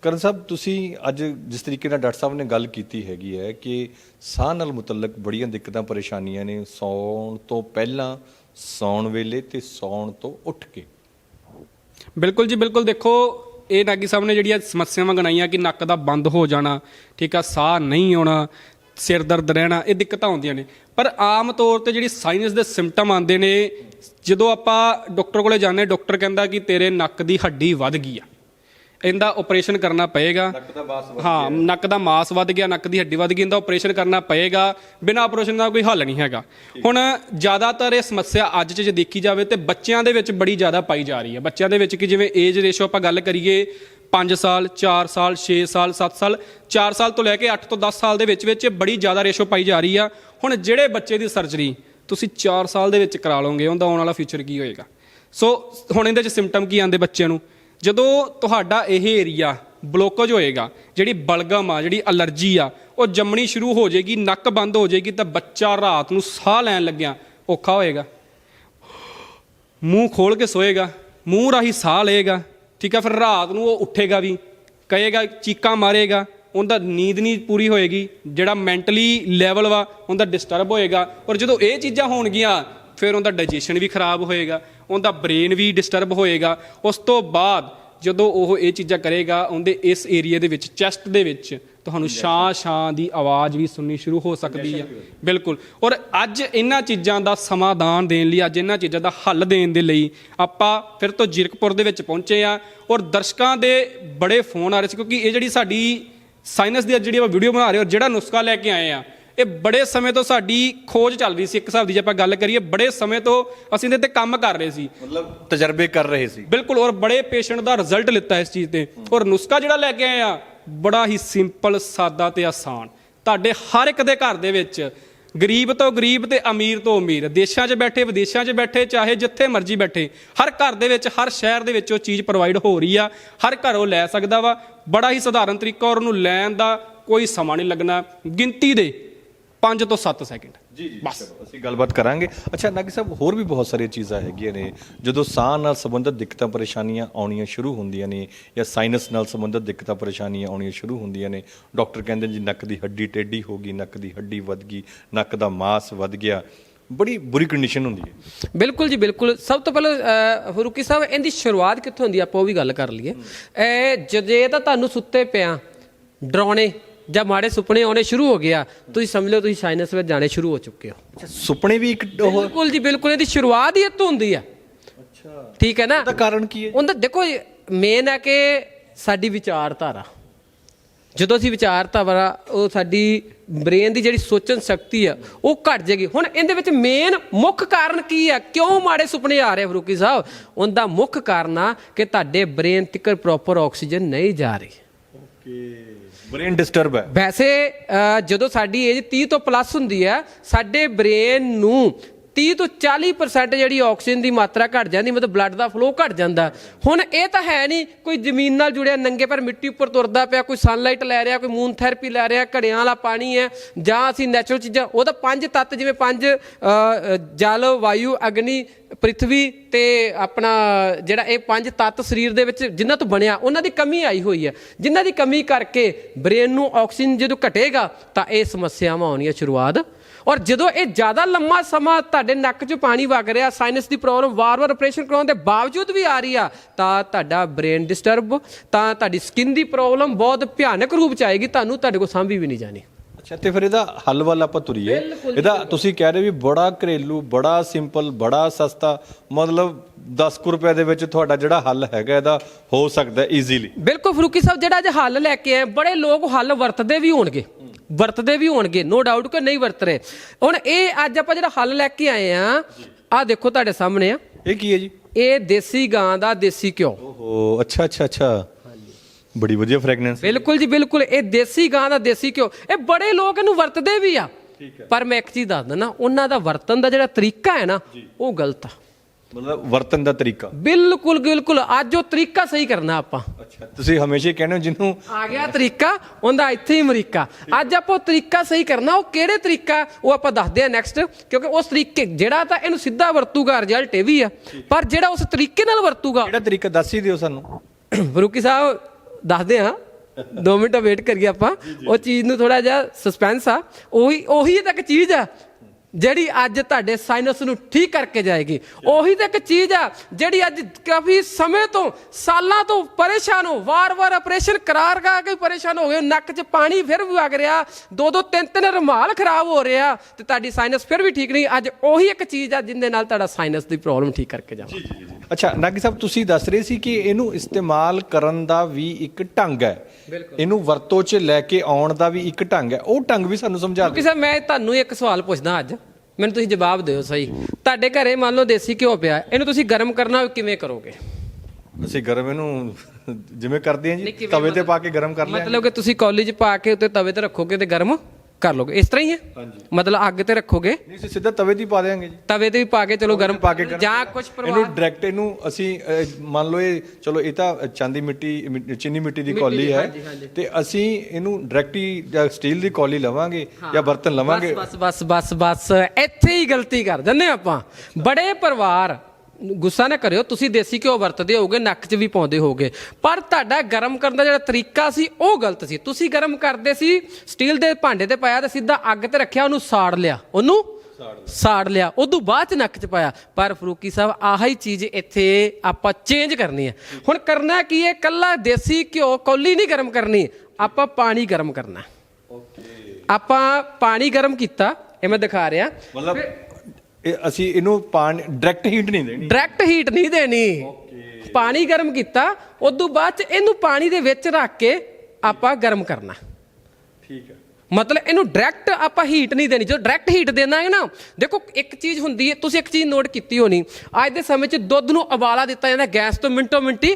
ਕਰਨ ਸਾਹਿਬ ਤੁਸੀਂ ਅੱਜ ਜਿਸ ਤਰੀਕੇ ਨਾਲ ਡਾਕਟਰ ਸਾਹਿਬ ਨੇ ਗੱਲ ਕੀਤੀ ਹੈਗੀ ਹੈ ਕਿ ਸਾਹ ਨਾਲ ਮੁਤਲਕ ਬੜੀਆਂ ਦਿੱਕਤਾਂ ਪਰੇਸ਼ਾਨੀਆਂ ਨੇ ਸੌਣ ਤੋਂ ਪਹਿਲਾਂ ਸੌਣ ਵੇਲੇ ਤੇ ਸੌਣ ਤੋਂ ਉੱਠ ਕੇ। ਬਿਲਕੁਲ ਜੀ ਬਿਲਕੁਲ ਦੇਖੋ ਇਹ ਨਾਗੀ ਸਾਹਿਬ ਨੇ ਜਿਹੜੀਆਂ ਸਮੱਸਿਆਵਾਂ ਗਣਾਈਆਂ ਕਿ ਨੱਕ ਦਾ ਬੰਦ ਹੋ ਜਾਣਾ ਠੀਕ ਆ ਸਾਹ ਨਹੀਂ ਆਉਣਾ ਸਿਰ ਦਰਦ ਰਹਿਣਾ ਇਹ ਦਿੱਕਤਾਂ ਹੁੰਦੀਆਂ ਨੇ। ਪਰ ਆਮ ਤੌਰ ਤੇ ਜਿਹੜੀ ਸਾਇਨਸ ਦੇ ਸਿੰਪਟਮ ਆਉਂਦੇ ਨੇ ਜਦੋਂ ਆਪਾਂ ਡਾਕਟਰ ਕੋਲੇ ਜਾਂਦੇ ਡਾਕਟਰ ਕਹਿੰਦਾ ਕਿ ਤੇਰੇ ਨੱਕ ਦੀ ਹੱਡੀ ਵੱਧ ਗਈ ਆ। ਇਹਦਾ ਆਪਰੇਸ਼ਨ ਕਰਨਾ ਪਏਗਾ। ਹਾਂ ਨੱਕ ਦਾ ਮਾਸ ਵੱਧ ਗਿਆ ਨੱਕ ਦੀ ਹੱਡੀ ਵੱਧ ਗਈ ਇਹਦਾ ਆਪਰੇਸ਼ਨ ਕਰਨਾ ਪਏਗਾ। ਬਿਨਾਂ ਆਪਰੇਸ਼ਨ ਦਾ ਕੋਈ ਹੱਲ ਨਹੀਂ ਹੈਗਾ। ਹੁਣ ਜ਼ਿਆਦਾਤਰ ਇਹ ਸਮੱਸਿਆ ਅੱਜ 'ਚ ਜੇ ਦੇਖੀ ਜਾਵੇ ਤੇ ਬੱਚਿਆਂ ਦੇ ਵਿੱਚ ਬੜੀ ਜ਼ਿਆਦਾ ਪਾਈ ਜਾ ਰਹੀ ਹੈ ਬੱਚਿਆਂ ਦੇ ਵਿੱਚ ਕਿ ਜਿਵੇਂ ਏਜ ਰੇਸ਼ੋ ਆਪਾਂ ਗੱਲ ਕਰੀਏ 5 ਸਾਲ 4 ਸਾਲ 6 ਸਾਲ 7 ਸਾਲ 4 ਸਾਲ ਤੋਂ ਲੈ ਕੇ 8 ਤੋਂ 10 ਸਾਲ ਦੇ ਵਿੱਚ ਵਿੱਚ ਬੜੀ ਜ਼ਿਆਦਾ ਰੇਸ਼ੋ ਪਾਈ ਜਾ ਰਹੀ ਆ। ਹੁਣ ਜਿਹੜੇ ਬੱਚੇ ਦੀ ਸਰਜਰੀ ਤੁਸੀਂ 4 ਸਾਲ ਦੇ ਵਿੱਚ ਕਰਾ ਲਓਗੇ, ਉਹਦਾ ਆਉਣ ਵਾਲਾ ਫਿਊਚਰ ਕੀ ਹੋਏਗਾ? ਸੋ ਹੁਣ ਇਹਦੇ 'ਚ ਸਿੰਪਟਮ ਕੀ ਆਉਂਦੇ ਬੱਚਿਆਂ ਨੂੰ? ਜਦੋਂ ਤੁਹਾਡਾ ਇਹ ਏਰੀਆ ਬਲੋਕਜ ਹੋਏਗਾ, ਜਿਹੜੀ ਬਲਗਮ ਆ, ਜਿਹੜੀ ਅਲਰਜੀ ਆ, ਉਹ ਜੰਮਣੀ ਸ਼ੁਰੂ ਹੋ ਜਾਏਗੀ, ਨੱਕ ਬੰਦ ਹੋ ਜਾਏਗੀ, ਤਾਂ ਬੱਚਾ ਰਾਤ ਨੂੰ ਸਾਹ ਲੈਣ ਲੱਗਿਆ, ਔਖਾ ਹੋਏਗਾ। ਮੂੰਹ ਖੋਲ ਕੇ ਸੋਏਗਾ, ਮੂੰਹ ਰਾਹੀਂ ਸਾਹ ਲਏਗਾ ਠੀਕ ਆ, ਫਿਰ ਰਾਤ ਨੂੰ ਉਹ ਉੱਠੇਗਾ ਵੀ, ਕਹੇਗਾ, ਚੀਕਾਂ ਮਾਰੇਗਾ, ਉਹਦਾ ਨੀਂਦ ਨਹੀਂ ਪੂਰੀ ਹੋਏਗੀ, ਜਿਹੜਾ ਮੈਂਟਲੀ ਲੈਵਲ ਵਾ, ਉਹਦਾ ਡਿਸਟਰਬ ਹੋਏਗਾ, ਔਰ ਜਦੋਂ ਇਹ ਚੀਜ਼ਾਂ ਹੋਣਗੀਆਂ, ਫਿਰ ਉਹਦਾ ਡਾਈਜੈਸ਼ਨ ਵੀ ਖਰਾਬ ਹੋਏਗਾ, ਉਹਦਾ ਬ੍ਰੇਨ ਵੀ ਡਿਸਟਰਬ ਹੋਏਗਾ, ਉਸ ਤੋਂ ਬਾਅਦ ਜਦੋਂ ਉਹ ਇਹ ਚੀਜ਼ਾਂ ਕਰੇਗਾ ਉਹਦੇ ਇਸ ਏਰੀਆ ਦੇ ਵਿੱਚ ਚੈਸਟ ਦੇ ਵਿੱਚ ਤੁਹਾਨੂੰ ਸ਼ਾਂ ਸ਼ਾਂ ਦੀ ਆਵਾਜ਼ ਵੀ ਸੁਣਨੀ ਸ਼ੁਰੂ ਹੋ ਸਕਦੀ ਹੈ ਬਿਲਕੁਲ। ਔਰ ਅੱਜ ਇਹਨਾਂ ਚੀਜ਼ਾਂ ਦਾ ਸਮਾਧਾਨ ਦੇਣ ਲਈ ਅੱਜ ਇਹਨਾਂ ਚੀਜ਼ਾਂ ਦਾ ਹੱਲ ਦੇਣ ਦੇ ਲਈ ਆਪਾਂ ਫਿਰ ਤੋਂ ਜਿਰਕਪੁਰ ਦੇ ਵਿੱਚ ਪਹੁੰਚੇ ਆ। ਔਰ ਦਰਸ਼ਕਾਂ ਦੇ ਬੜੇ ਫੋਨ ਆ ਰਹੇ ਸੀ ਕਿਉਂਕਿ ਇਹ ਜਿਹੜੀ ਸਾਡੀ ਸਾਇਨਸ ਦੀ ਅੱਜ ਜਿਹੜੀ ਆਪਾਂ ਵੀਡੀਓ ਬਣਾ ਰਹੇ ਔਰ ਜਿਹੜਾ ਨੁਸਖਾ ਲੈ ਕੇ ਆਏ ਆ ਇਹ ਬੜੇ ਸਮੇਂ ਤੋਂ ਸਾਡੀ ਖੋਜ ਚੱਲ ਰਹੀ ਸੀ ਇੱਕ ਹਿਸਾਬ ਦੀ ਜੇ ਆਪਾਂ ਗੱਲ ਕਰੀਏ ਬੜੇ ਸਮੇਂ ਤੋਂ ਅਸੀਂ ਇਹਦੇ ਤੇ ਕੰਮ ਕਰ ਰਹੇ ਸੀ। ਮਤਲਬ ਤਜਰਬੇ ਕਰ ਰਹੇ ਸੀ। ਬਿਲਕੁਲ ਔਰ ਬੜੇ ਪੇਸ਼ੈਂਟ ਦਾ ਰਿਜ਼ਲਟ ਲਿੱਤਾ ਇਸ ਚੀਜ਼ ਤੇ। ਔਰ ਨੁਸਖਾ ਜਿਹੜਾ ਲੈ ਕੇ ਆਏ ਆ ਬੜਾ ਹੀ ਸਿੰਪਲ ਸਾਦਾ ਤੇ ਆਸਾਨ। ਤੁਹਾਡੇ ਹਰ ਇੱਕ ਦੇ ਘਰ ਦੇ ਵਿੱਚ ਗਰੀਬ ਤੋਂ ਗਰੀਬ ਤੇ ਅਮੀਰ ਤੋਂ ਅਮੀਰ ਦੇਸ਼ਾਂ 'ਚ ਬੈਠੇ ਵਿਦੇਸ਼ਾਂ 'ਚ ਬੈਠੇ ਚਾਹੇ ਜਿੱਥੇ ਮਰਜ਼ੀ ਬੈਠੇ ਹਰ ਘਰ ਦੇ ਵਿੱਚ ਹਰ ਸ਼ਹਿਰ ਦੇ ਵਿੱਚ ਉਹ ਚੀਜ਼ ਪ੍ਰੋਵਾਈਡ ਹੋ ਰਹੀ ਆ ਹਰ ਘਰ ਉਹ ਲੈ ਸਕਦਾ ਵਾ। ਬੜਾ ਹੀ ਸਧਾਰਨ ਤਰੀਕਾ ਔਰ ਉਹਨੂੰ ਲੈਣ ਦਾ ਕੋਈ ਸਮਾਂ ਨਹੀਂ ਲੱਗਣਾ। ਗਿਣਤੀ ਦੇ 5 ਤੋਂ 7 ਸੈਕਿੰਡ ਜੀ ਜੀ ਬਸ। ਅਸੀਂ ਗੱਲਬਾਤ ਕਰਾਂਗੇ। ਅੱਛਾ ਨਾਗੀ ਸਾਹਿਬ ਹੋਰ ਵੀ ਬਹੁਤ ਸਾਰੀਆਂ ਚੀਜ਼ਾਂ ਹੈਗੀਆਂ ਨੇ ਜਦੋਂ ਸਾਹ ਨਾਲ ਸੰਬੰਧਿਤ ਦਿੱਕਤਾਂ ਪਰੇਸ਼ਾਨੀਆਂ ਆਉਣੀਆਂ ਸ਼ੁਰੂ ਹੁੰਦੀਆਂ ਨੇ ਜਾਂ ਸਾਈਨਸ ਨਾਲ ਸੰਬੰਧਿਤ ਦਿੱਕਤਾਂ ਪਰੇਸ਼ਾਨੀਆਂ ਆਉਣੀਆਂ ਸ਼ੁਰੂ ਹੁੰਦੀਆਂ ਨੇ ਡਾਕਟਰ ਕਹਿੰਦੇ ਨੇ ਜੀ ਨੱਕ ਦੀ ਹੱਡੀ ਟੇਢੀ ਹੋ ਗਈ ਨੱਕ ਦੀ ਹੱਡੀ ਵੱਧ ਗਈ ਨੱਕ ਦਾ ਮਾਸ ਵੱਧ ਗਿਆ। ਬੜੀ ਬੁਰੀ ਕੰਡੀਸ਼ਨ ਹੁੰਦੀ ਹੈ। ਬਿਲਕੁਲ ਜੀ ਬਿਲਕੁਲ। ਸਭ ਤੋਂ ਪਹਿਲਾਂ ਫਰੂਕੀ ਸਾਹਿਬ ਇਹਦੀ ਸ਼ੁਰੂਆਤ ਕਿੱਥੋਂ ਹੁੰਦੀ ਆਪਾਂ ਉਹ ਵੀ ਗੱਲ ਕਰ ਲਈਏ। ਇਹ ਜਦੇ ਤਾਂ ਤੁਹਾਨੂੰ ਸੁੱਤੇ ਪਿਆ ਡਰਾਉਣੇ ਜਾਂ ਮਾੜੇ ਸੁਪਨੇ ਆਉਣੇ ਸ਼ੁਰੂ ਹੋ ਗਿਆ ਤੁਸੀਂ ਸਮਝ ਲਓ ਤੁਸੀਂ ਸਾਇਨਸ ਵਿੱਚ ਜਾਣੇ ਸ਼ੁਰੂ ਹੋ ਚੁੱਕੇ ਹੋ। ਸੁਪਨੇ ਵੀ ਇੱਕ ਉਹ ਬਿਲਕੁਲ ਜੀ ਬਿਲਕੁਲ ਇਹਦੀ ਸ਼ੁਰੂਆਤ ਹੀ ਇੱਥੋਂ ਹੁੰਦੀ ਆ। ਅੱਛਾ। ਠੀਕ ਹੈ ਨਾ? ਉਹਦਾ ਕਾਰਨ ਕੀ ਹੈ? ਉਹਦਾ ਦੇਖੋ ਮੇਨ ਹੈ ਕਿ ਸਾਡੀ ਵਿਚਾਰਧਾਰਾ। ਜਦੋਂ ਅਸੀਂ ਵਿਚਾਰਧਾਰਾ ਉਹ ਸਾਡੀ ਬ੍ਰੇਨ ਦੀ ਜਿਹੜੀ ਸੋਚਣ ਸ਼ਕਤੀ ਆ ਉਹ ਘਟ ਜਾਏਗੀ। ਹੁਣ ਇਹਦੇ ਵਿੱਚ ਮੇਨ ਮੁੱਖ ਕਾਰਨ ਕੀ ਆ? ਕਿਉਂ ਮਾੜੇ ਸੁਪਨੇ ਆ ਰਹੇ ਫਰੂਕੀ ਸਾਹਿਬ? ਉਹਦਾ ਮੁੱਖ ਕਾਰਨ ਆ ਕਿ ਤੁਹਾਡੇ ਬ੍ਰੇਨ ਤੱਕ ਪ੍ਰੋਪਰ ਆਕਸੀਜਨ ਨਹੀਂ ਜਾ ਰਹੀ। ਓਕੇ ਬ੍ਰੇਨ ਡਿਸਟਰਬ ਹੈ। ਵੈਸੇ ਜਦੋਂ ਸਾਡੀ ਏਜ 30 ਤੋਂ ਪਲੱਸ ਹੁੰਦੀ ਹੈ, ਸਾਡੇ ਬ੍ਰੇਨ ਨੂੰ 30 ਤੋਂ 40% ਜਿਹੜੀ ਆਕਸੀਜਨ ਦੀ ਮਾਤਰਾ ਘਟ ਜਾਂਦੀ, ਮਤਲਬ ਬਲੱਡ ਦਾ ਫਲੋ ਘਟ ਜਾਂਦਾ। ਹੁਣ ਇਹ ਤਾਂ ਹੈ ਨਹੀਂ, ਕੋਈ ਜ਼ਮੀਨ ਨਾਲ ਜੁੜਿਆ ਨੰਗੇ ਪਰ ਮਿੱਟੀ ਉੱਪਰ ਤੁਰਦਾ ਪਿਆ, ਕੋਈ ਸਨਲਾਈਟ ਲੈ ਰਿਹਾ, ਕੋਈ ਮੂਨ ਥੈਰੇਪੀ ਲੈ ਰਿਹਾ, ਘੜਿਆਂ ਵਾਲਾ ਪਾਣੀ ਹੈ, ਜਾਂ ਅਸੀਂ ਨੈਚੁਰਲ ਚੀਜ਼ਾਂ, ਉਹ ਤਾਂ ਪੰਜ ਤੱਤ ਜਿਵੇਂ ਪੰਜ ਜਲ, ਵਾਯੂ, ਅਗਨੀ ਪ੍ਰਿਥਵੀ ਤੇ ਆਪਣਾ ਜਿਹੜਾ ਇਹ ਪੰਜ ਤੱਤ ਸਰੀਰ ਦੇ ਵਿੱਚ ਜਿਨ੍ਹਾਂ ਤੋਂ ਬਣਿਆ, ਉਹਨਾਂ ਦੀ ਕਮੀ ਆਈ ਹੋਈ ਹੈ। ਜਿਨ੍ਹਾਂ ਦੀ ਕਮੀ ਕਰਕੇ ਬ੍ਰੇਨ ਨੂੰ ਆਕਸੀਜਨ ਜਦੋਂ ਘਟੇਗਾ, ਤਾਂ ਇਹ ਸਮੱਸਿਆਵਾਂ ਆਉਣੀਆਂ ਸ਼ੁਰੂਆਤ। ਔਰ ਜਦੋਂ ਇਹ ਜ਼ਿਆਦਾ ਲੰਮਾ ਸਮਾਂ ਤੁਹਾਡੇ ਨੱਕ 'ਚ ਪਾਣੀ ਵਗ ਰਿਹਾ ਸਾਇਨਸ ਦੀ ਪ੍ਰੋਬਲਮ ਵਾਰ-ਵਾਰ ਆਪਰੇਸ਼ਨ ਕਰਾਉਣ ਦੇ ਬਾਵਜੂਦ ਵੀ ਆ ਰਹੀ ਆ, ਤਾਂ ਤੁਹਾਡਾ ਬ੍ਰੇਨ ਡਿਸਟਰਬ ਤਾਂ ਤੁਹਾਡੀ ਸਕਿਨ ਦੀ ਪ੍ਰੋਬਲਮ ਬਹੁਤ ਭਿਆਨਕ ਰੂਪ ਚ ਆਏਗੀ, ਤੁਹਾਨੂੰ ਤੁਹਾਡੇ ਕੋਲ ਸਾਂਭੀ ਵੀ ਨਹੀਂ ਜਾਣੀ। ਅੱਛਾ ਤੇ ਫਿਰ ਇਹਦਾ ਹੱਲ ਵੱਲ ਆਪਾਂ ਤੁਰੀਏ। ਇਹਦਾ ਤੁਸੀਂ ਕਹਿ ਰਹੇ ਵੀ ਬੜਾ ਘਰੇਲੂ ਬੜਾ ਸਿੰਪਲ ਬੜਾ ਸਸਤਾ ਮਤਲਬ 10 ਕੁ ਰੁਪਏ ਦੇ ਵਿੱਚ ਤੁਹਾਡਾ ਜਿਹੜਾ ਹੱਲ ਹੈਗਾ ਇਹਦਾ ਹੋ ਸਕਦਾ ਈਜ਼ੀਲੀ ਬਿਲਕੁਲ ਫਰੂਕੀ ਸਾਹਿਬ ਜਿਹੜਾ ਅੱਜ ਹੱਲ ਲੈ ਕੇ ਆਏ ਬੜੇ ਲੋਕ ਹੱਲ ਵਰਤਦੇ ਵੀ ਹੋਣਗੇ। ਵਰਤਦੇ ਵੀ ਹੋਣਗੇ ਨੋ ਡਾਊਟ ਕਿ ਨਹੀਂ ਵਰਤ ਰਹੇ। ਹੁਣ ਇਹ ਅੱਜ ਆਪਾਂ ਜਿਹੜਾ ਹੱਲ ਲੈ ਕੇ ਆਏ ਆ ਆ ਦੇਖੋ ਤੁਹਾਡੇ ਸਾਹਮਣੇ ਆ। ਇਹ ਕੀ ਹੈ ਜੀ? ਇਹ ਦੇਸੀ ਗਾਂ ਦਾ ਦੇਸੀ ਘਿਓ। ਓਹੋ ਅੱਛਾ ਅੱਛਾ ਅੱਛਾ। ਬੜੀ ਵਧੀਆ ਫ੍ਰੈਗਨੈਂਸ ਬਿਲਕੁਲ ਜੀ ਬਿਲਕੁਲ। ਇਹ ਦੇਸੀ ਗਾਂ ਦਾ ਦੇਸੀ ਘਿਓ। ਇਹ ਬੜੇ ਲੋਕ ਇਹਨੂੰ ਵਰਤਦੇ ਵੀ ਆ। ਪਰ ਮੈਂ ਇੱਕ ਚੀਜ਼ ਦੱਸ ਦਿੰਦਾ ਉਹਨਾਂ ਦਾ ਵਰਤਨ ਦਾ ਜਿਹੜਾ ਤਰੀਕਾ ਹੈ ਨਾ ਉਹ ਗਲਤ ਆ। ਮਤਲਬ ਵਰਤਨ ਦਾ ਤਰੀਕਾ। ਬਿਲਕੁਲ ਬਿਲਕੁਲ। ਅੱਜ ਉਹ ਤਰੀਕਾ ਸਹੀ ਕਰਨਾ ਆਪਾਂ। ਅੱਛਾ ਤੁਸੀਂ ਹਮੇਸ਼ਾ ਹੀ ਕਹਿੰਦੇ ਹੋ ਜਿਹਨੂੰ ਆ ਗਿਆ ਤਰੀਕਾ ਉਹਦਾ ਇੱਥੇ ਹੀ ਅਮਰੀਕਾ। ਅੱਜ ਆਪਾਂ ਉਹ ਤਰੀਕਾ ਸਹੀ ਕਰਨਾ ਉਹ ਕਿਹੜੇ ਤਰੀਕਾ ਉਹ ਆਪਾਂ ਦੱਸਦੇ ਆ ਨੈਕਸਟ ਕਿਉਂਕਿ ਉਸ ਤਰੀਕੇ ਜਿਹੜਾ ਤਾਂ ਇਹਨੂੰ ਸਿੱਧਾ ਵਰਤੂਗਾ ਰਿਜ਼ਲਟ ਇਹ ਵੀ ਆ। ਪਰ ਜਿਹੜਾ ਉਸ ਤਰੀਕੇ ਨਾਲ ਵਰਤੂਗਾ ਕਿਹੜਾ ਤਰੀਕਾ ਦੱਸ ਹੀ ਦਿਓ ਸਾਨੂੰ। ਫਰੂਕੀ ਸਾਹਿਬ ਦੱਸਦੇ ਆ 2 ਮਿੰਟ ਵੇਟ ਕਰੀਏ ਆਪਾਂ। ਉਹ ਚੀਜ਼ ਨੂੰ ਥੋੜਾ ਜਿਹਾ ਸਸਪੈਂਸ ਆ। ਉਹੀ ਉਹੀ ਤਾਂ ਇੱਕ ਚੀਜ਼ ਆ ਜਿਹੜੀ ਅੱਜ ਤੁਹਾਡੇ ਸਾਇਨਸ ਨੂੰ ਠੀਕ ਕਰਕੇ ਜਾਏਗੀ। ਉਹੀ ਤਾਂ ਇੱਕ ਚੀਜ਼ ਆ ਜਿਹੜੀ ਅੱਜ ਕਾਫੀ ਸਮੇਂ ਤੋਂ ਸਾਲਾਂ ਤੋਂ ਪਰੇਸ਼ਾਨ ਹੋ ਵਾਰ-ਵਾਰ ਆਪਰੇਸ਼ਨ ਕਰਾਰ ਕਰਾ ਕੇ ਪਰੇਸ਼ਾਨ ਹੋ ਗਏ ਨੱਕ 'ਚ ਪਾਣੀ ਫਿਰ ਵੀ ਵਗ ਰਿਹਾ। ਦੋ ਦੋ ਤਿੰਨ ਤਿੰਨ ਰੁਮਾਲ ਖਰਾਬ ਹੋ ਰਿਹਾ। ਤੇ ਤੁਹਾਡੀ ਸਾਇਨਸ ਫਿਰ ਵੀ ਠੀਕ ਨਹੀਂ। ਅੱਜ ਉਹੀ ਇੱਕ ਚੀਜ਼ ਆ ਜਿੰਦੇ ਨਾਲ ਤੁਹਾਡਾ ਸਾਇਨਸ ਦੀ ਪ੍ਰੋਬਲਮ ਠੀਕ ਕਰਕੇ ਜਾਵਾਂ। ਅੱਛਾ ਨਾਗੀ ਸਾਹਿਬ ਤੁਸੀਂ ਦੱਸ ਰਹੇ ਸੀ ਕਿ ਇਹਨੂੰ ਇਸਤੇਮਾਲ ਕਰਨ ਦਾ ਵੀ ਇੱਕ ਢੰਗ ਹੈ। ਇਹਨੂੰ ਵਰਤੋਂ 'ਚ ਲੈ ਕੇ ਆਉਣ ਦਾ ਵੀ ਇੱਕ ਢੰਗ ਹੈ। ਉਹ ਢੰਗ ਵੀ ਸਾਨੂੰ ਸਮਝਾ ਦਿਓ। ਕਿਸੇ ਮੈਂ ਤੁਹਾਨੂੰ ਇੱਕ ਸਵਾਲ ਪੁੱਛਦਾ ਅੱਜ। ਮੈਨੂੰ ਤੁਸੀਂ ਜਵਾਬ ਦਿਓ ਸਹੀ। ਤੁਹਾਡੇ ਘਰੇ ਮੰਨ ਲਓ ਦੇਸੀ ਘਿਓ ਪਿਆ। ਇਹਨੂੰ ਤੁਸੀਂ ਗਰਮ ਕਰਨਾ ਕਿਵੇਂ ਕਰੋਗੇ? ਅਸੀਂ ਗਰਮ ਇਹਨੂੰ ਜਿਵੇਂ ਕਰਦੇ ਹਾਂ ਜੀ ਤਵੇ ਤੇ ਪਾ ਕੇ ਗਰਮ ਕਰ ਲਿਆ। ਮਤਲਬ ਕਿ ਤੁਸੀਂ ਕਾਲਜ ਪਾ ਕੇ ਉੱਤੇ ਤਵੇ ਤੇ ਰੱਖੋਗੇ ਤੇ ਗਰਮ? ਕਰ ਲੋਗੇ। ਇਸ ਤਰ੍ਹਾਂ ਹੀ ਹੈ? ਹਾਂਜੀ। ਮਤਲਬ ਅੱਗ ਤੇ ਰੱਖੋਗੇ? ਨਹੀਂ ਅਸੀਂ ਸਿੱਧਾ ਤਵੇ ਹੀ ਪਾ ਦੇਾਂਗੇ ਜੀ। ਤਵੇ ਤੇ ਵੀ ਪਾ ਕੇ ਚਲੋ ਗਰਮ ਪਾ ਕੇ ਗਰਮ ਜਾਂ ਕੁਝ ਇਹਨੂੰ ਪਰਵਾਹ ਡਾਇਰੈਕਟ ਇਹਨੂੰ ਅਸੀਂ ਅਹ, ਮੰਨ ਲਓ ਇਹ ਚਲੋ ਇਹ ਤਾਂ ਚਾਂਦੀ ਮਿੱਟੀ ਮਿ- ਚੀਨੀ ਮਿੱਟੀ ਦੀ ਕੌਲੀ ਹੈ। ਤੇ ਅਸੀਂ ਇਹਨੂੰ ਡਾਇਰੈਕਟ ਹੀ ਜਾਂ ਸਟੀਲ ਦੀ ਕੌਲੀ ਲਵਾਂਗੇ ਜਾਂ ਬਰਤਨ ਲਵਾਂਗੇ। ਬਸ ਬਸ ਬਸ ਬਸ ਇੱਥੇ ਹੀ ਗਲਤੀ ਕਰ ਜੰਨੇ ਆਪਾਂ। ਬੜੇ ਪਰਿਵਾਰ ਗੁੱਸਾ ਨਾ ਕਰਿਓ ਤੁਸੀਂ ਦੇਸੀ ਘਿਓ ਵਰਤਦੇ ਹੋਗੇ ਨੱਕ 'ਚ ਵੀ ਪਾਉਂਦੇ ਹੋਗੇ ਪਰ ਤੁਹਾਡਾ ਗਰਮ ਕਰਨ ਦਾ ਜਿਹੜਾ ਤਰੀਕਾ ਸੀ ਉਹ ਗਲਤ ਸੀ। ਤੁਸੀਂ ਗਰਮ ਕਰਦੇ ਸੀ ਸਟੀਲ ਦੇ ਭਾਂਡੇ ਤੇ ਪਾਇਆ ਤੇ ਸਿੱਧਾ ਅੱਗ ਤੇ ਰੱਖਿਆ ਉਹਨੂੰ ਸਾੜ ਲਿਆ। ਉਹਨੂੰ ਸਾੜ ਲਿਆ। ਉਦੋਂ ਬਾਅਦ ਚ ਨੱਕ ਚ ਪਾਇਆ। ਪਰ ਫਰੂਕੀ ਸਾਹਿਬ ਆਹੀ ਚੀਜ਼ ਇੱਥੇ ਆਪਾਂ ਚੇਂਜ ਕਰਨੀ ਹੈ। ਹੁਣ ਕਰਨਾ ਕੀ ਹੈ ਕੱਲਾ ਦੇਸੀ ਘਿਓ ਕੌਲੀ ਨਹੀਂ ਗਰਮ ਕਰਨੀ ਆਪਾਂ ਪਾਣੀ ਗਰਮ ਕਰਨਾ। ਆਪਾਂ ਪਾਣੀ ਗਰਮ ਕੀਤਾ ਇਹ ਮੈਂ ਦਿਖਾ ਰਿਹਾ। ਮਤਲਬ ਇਹ ਅਸੀਂ ਇਹਨੂੰ ਪਾਣੀ ਡਾਇਰੈਕਟ ਹੀਟ ਨਹੀਂ ਦੇਣੀ। ਡਾਇਰੈਕਟ ਹੀਟ ਨਹੀਂ ਦੇਣੀ। ਪਾਣੀ ਗਰਮ ਕੀਤਾ ਉਦੋਂ ਬਾਅਦ ਚ ਇਹਨੂੰ ਪਾਣੀ ਦੇ ਵਿੱਚ ਰੱਖ ਕੇ ਆਪਾਂ ਗਰਮ ਕਰਨਾ। ਠੀਕ ਹੈ। ਮਤਲਬ ਇਹਨੂੰ ਡਾਇਰੈਕਟ ਆਪਾਂ ਹੀਟ ਨਹੀਂ ਦੇਣੀ। ਜਦੋਂ ਡਾਇਰੈਕਟ ਹੀਟ ਦੇਣਾਗੇ ਨਾ ਦੇਖੋ ਇੱਕ ਚੀਜ਼ ਹੁੰਦੀ ਹੈ ਤੁਸੀਂ ਇੱਕ ਚੀਜ਼ ਨੋਟ ਕੀਤੀ ਹੋਣੀ। ਅੱਜ ਦੇ ਸਮੇਂ 'ਚ ਦੁੱਧ ਨੂੰ ਉਬਾਲਾ ਦਿੱਤਾ ਜਾਂਦਾ ਗੈਸ ਤੋਂ ਮਿੰਟੋ ਮਿੰਟੀ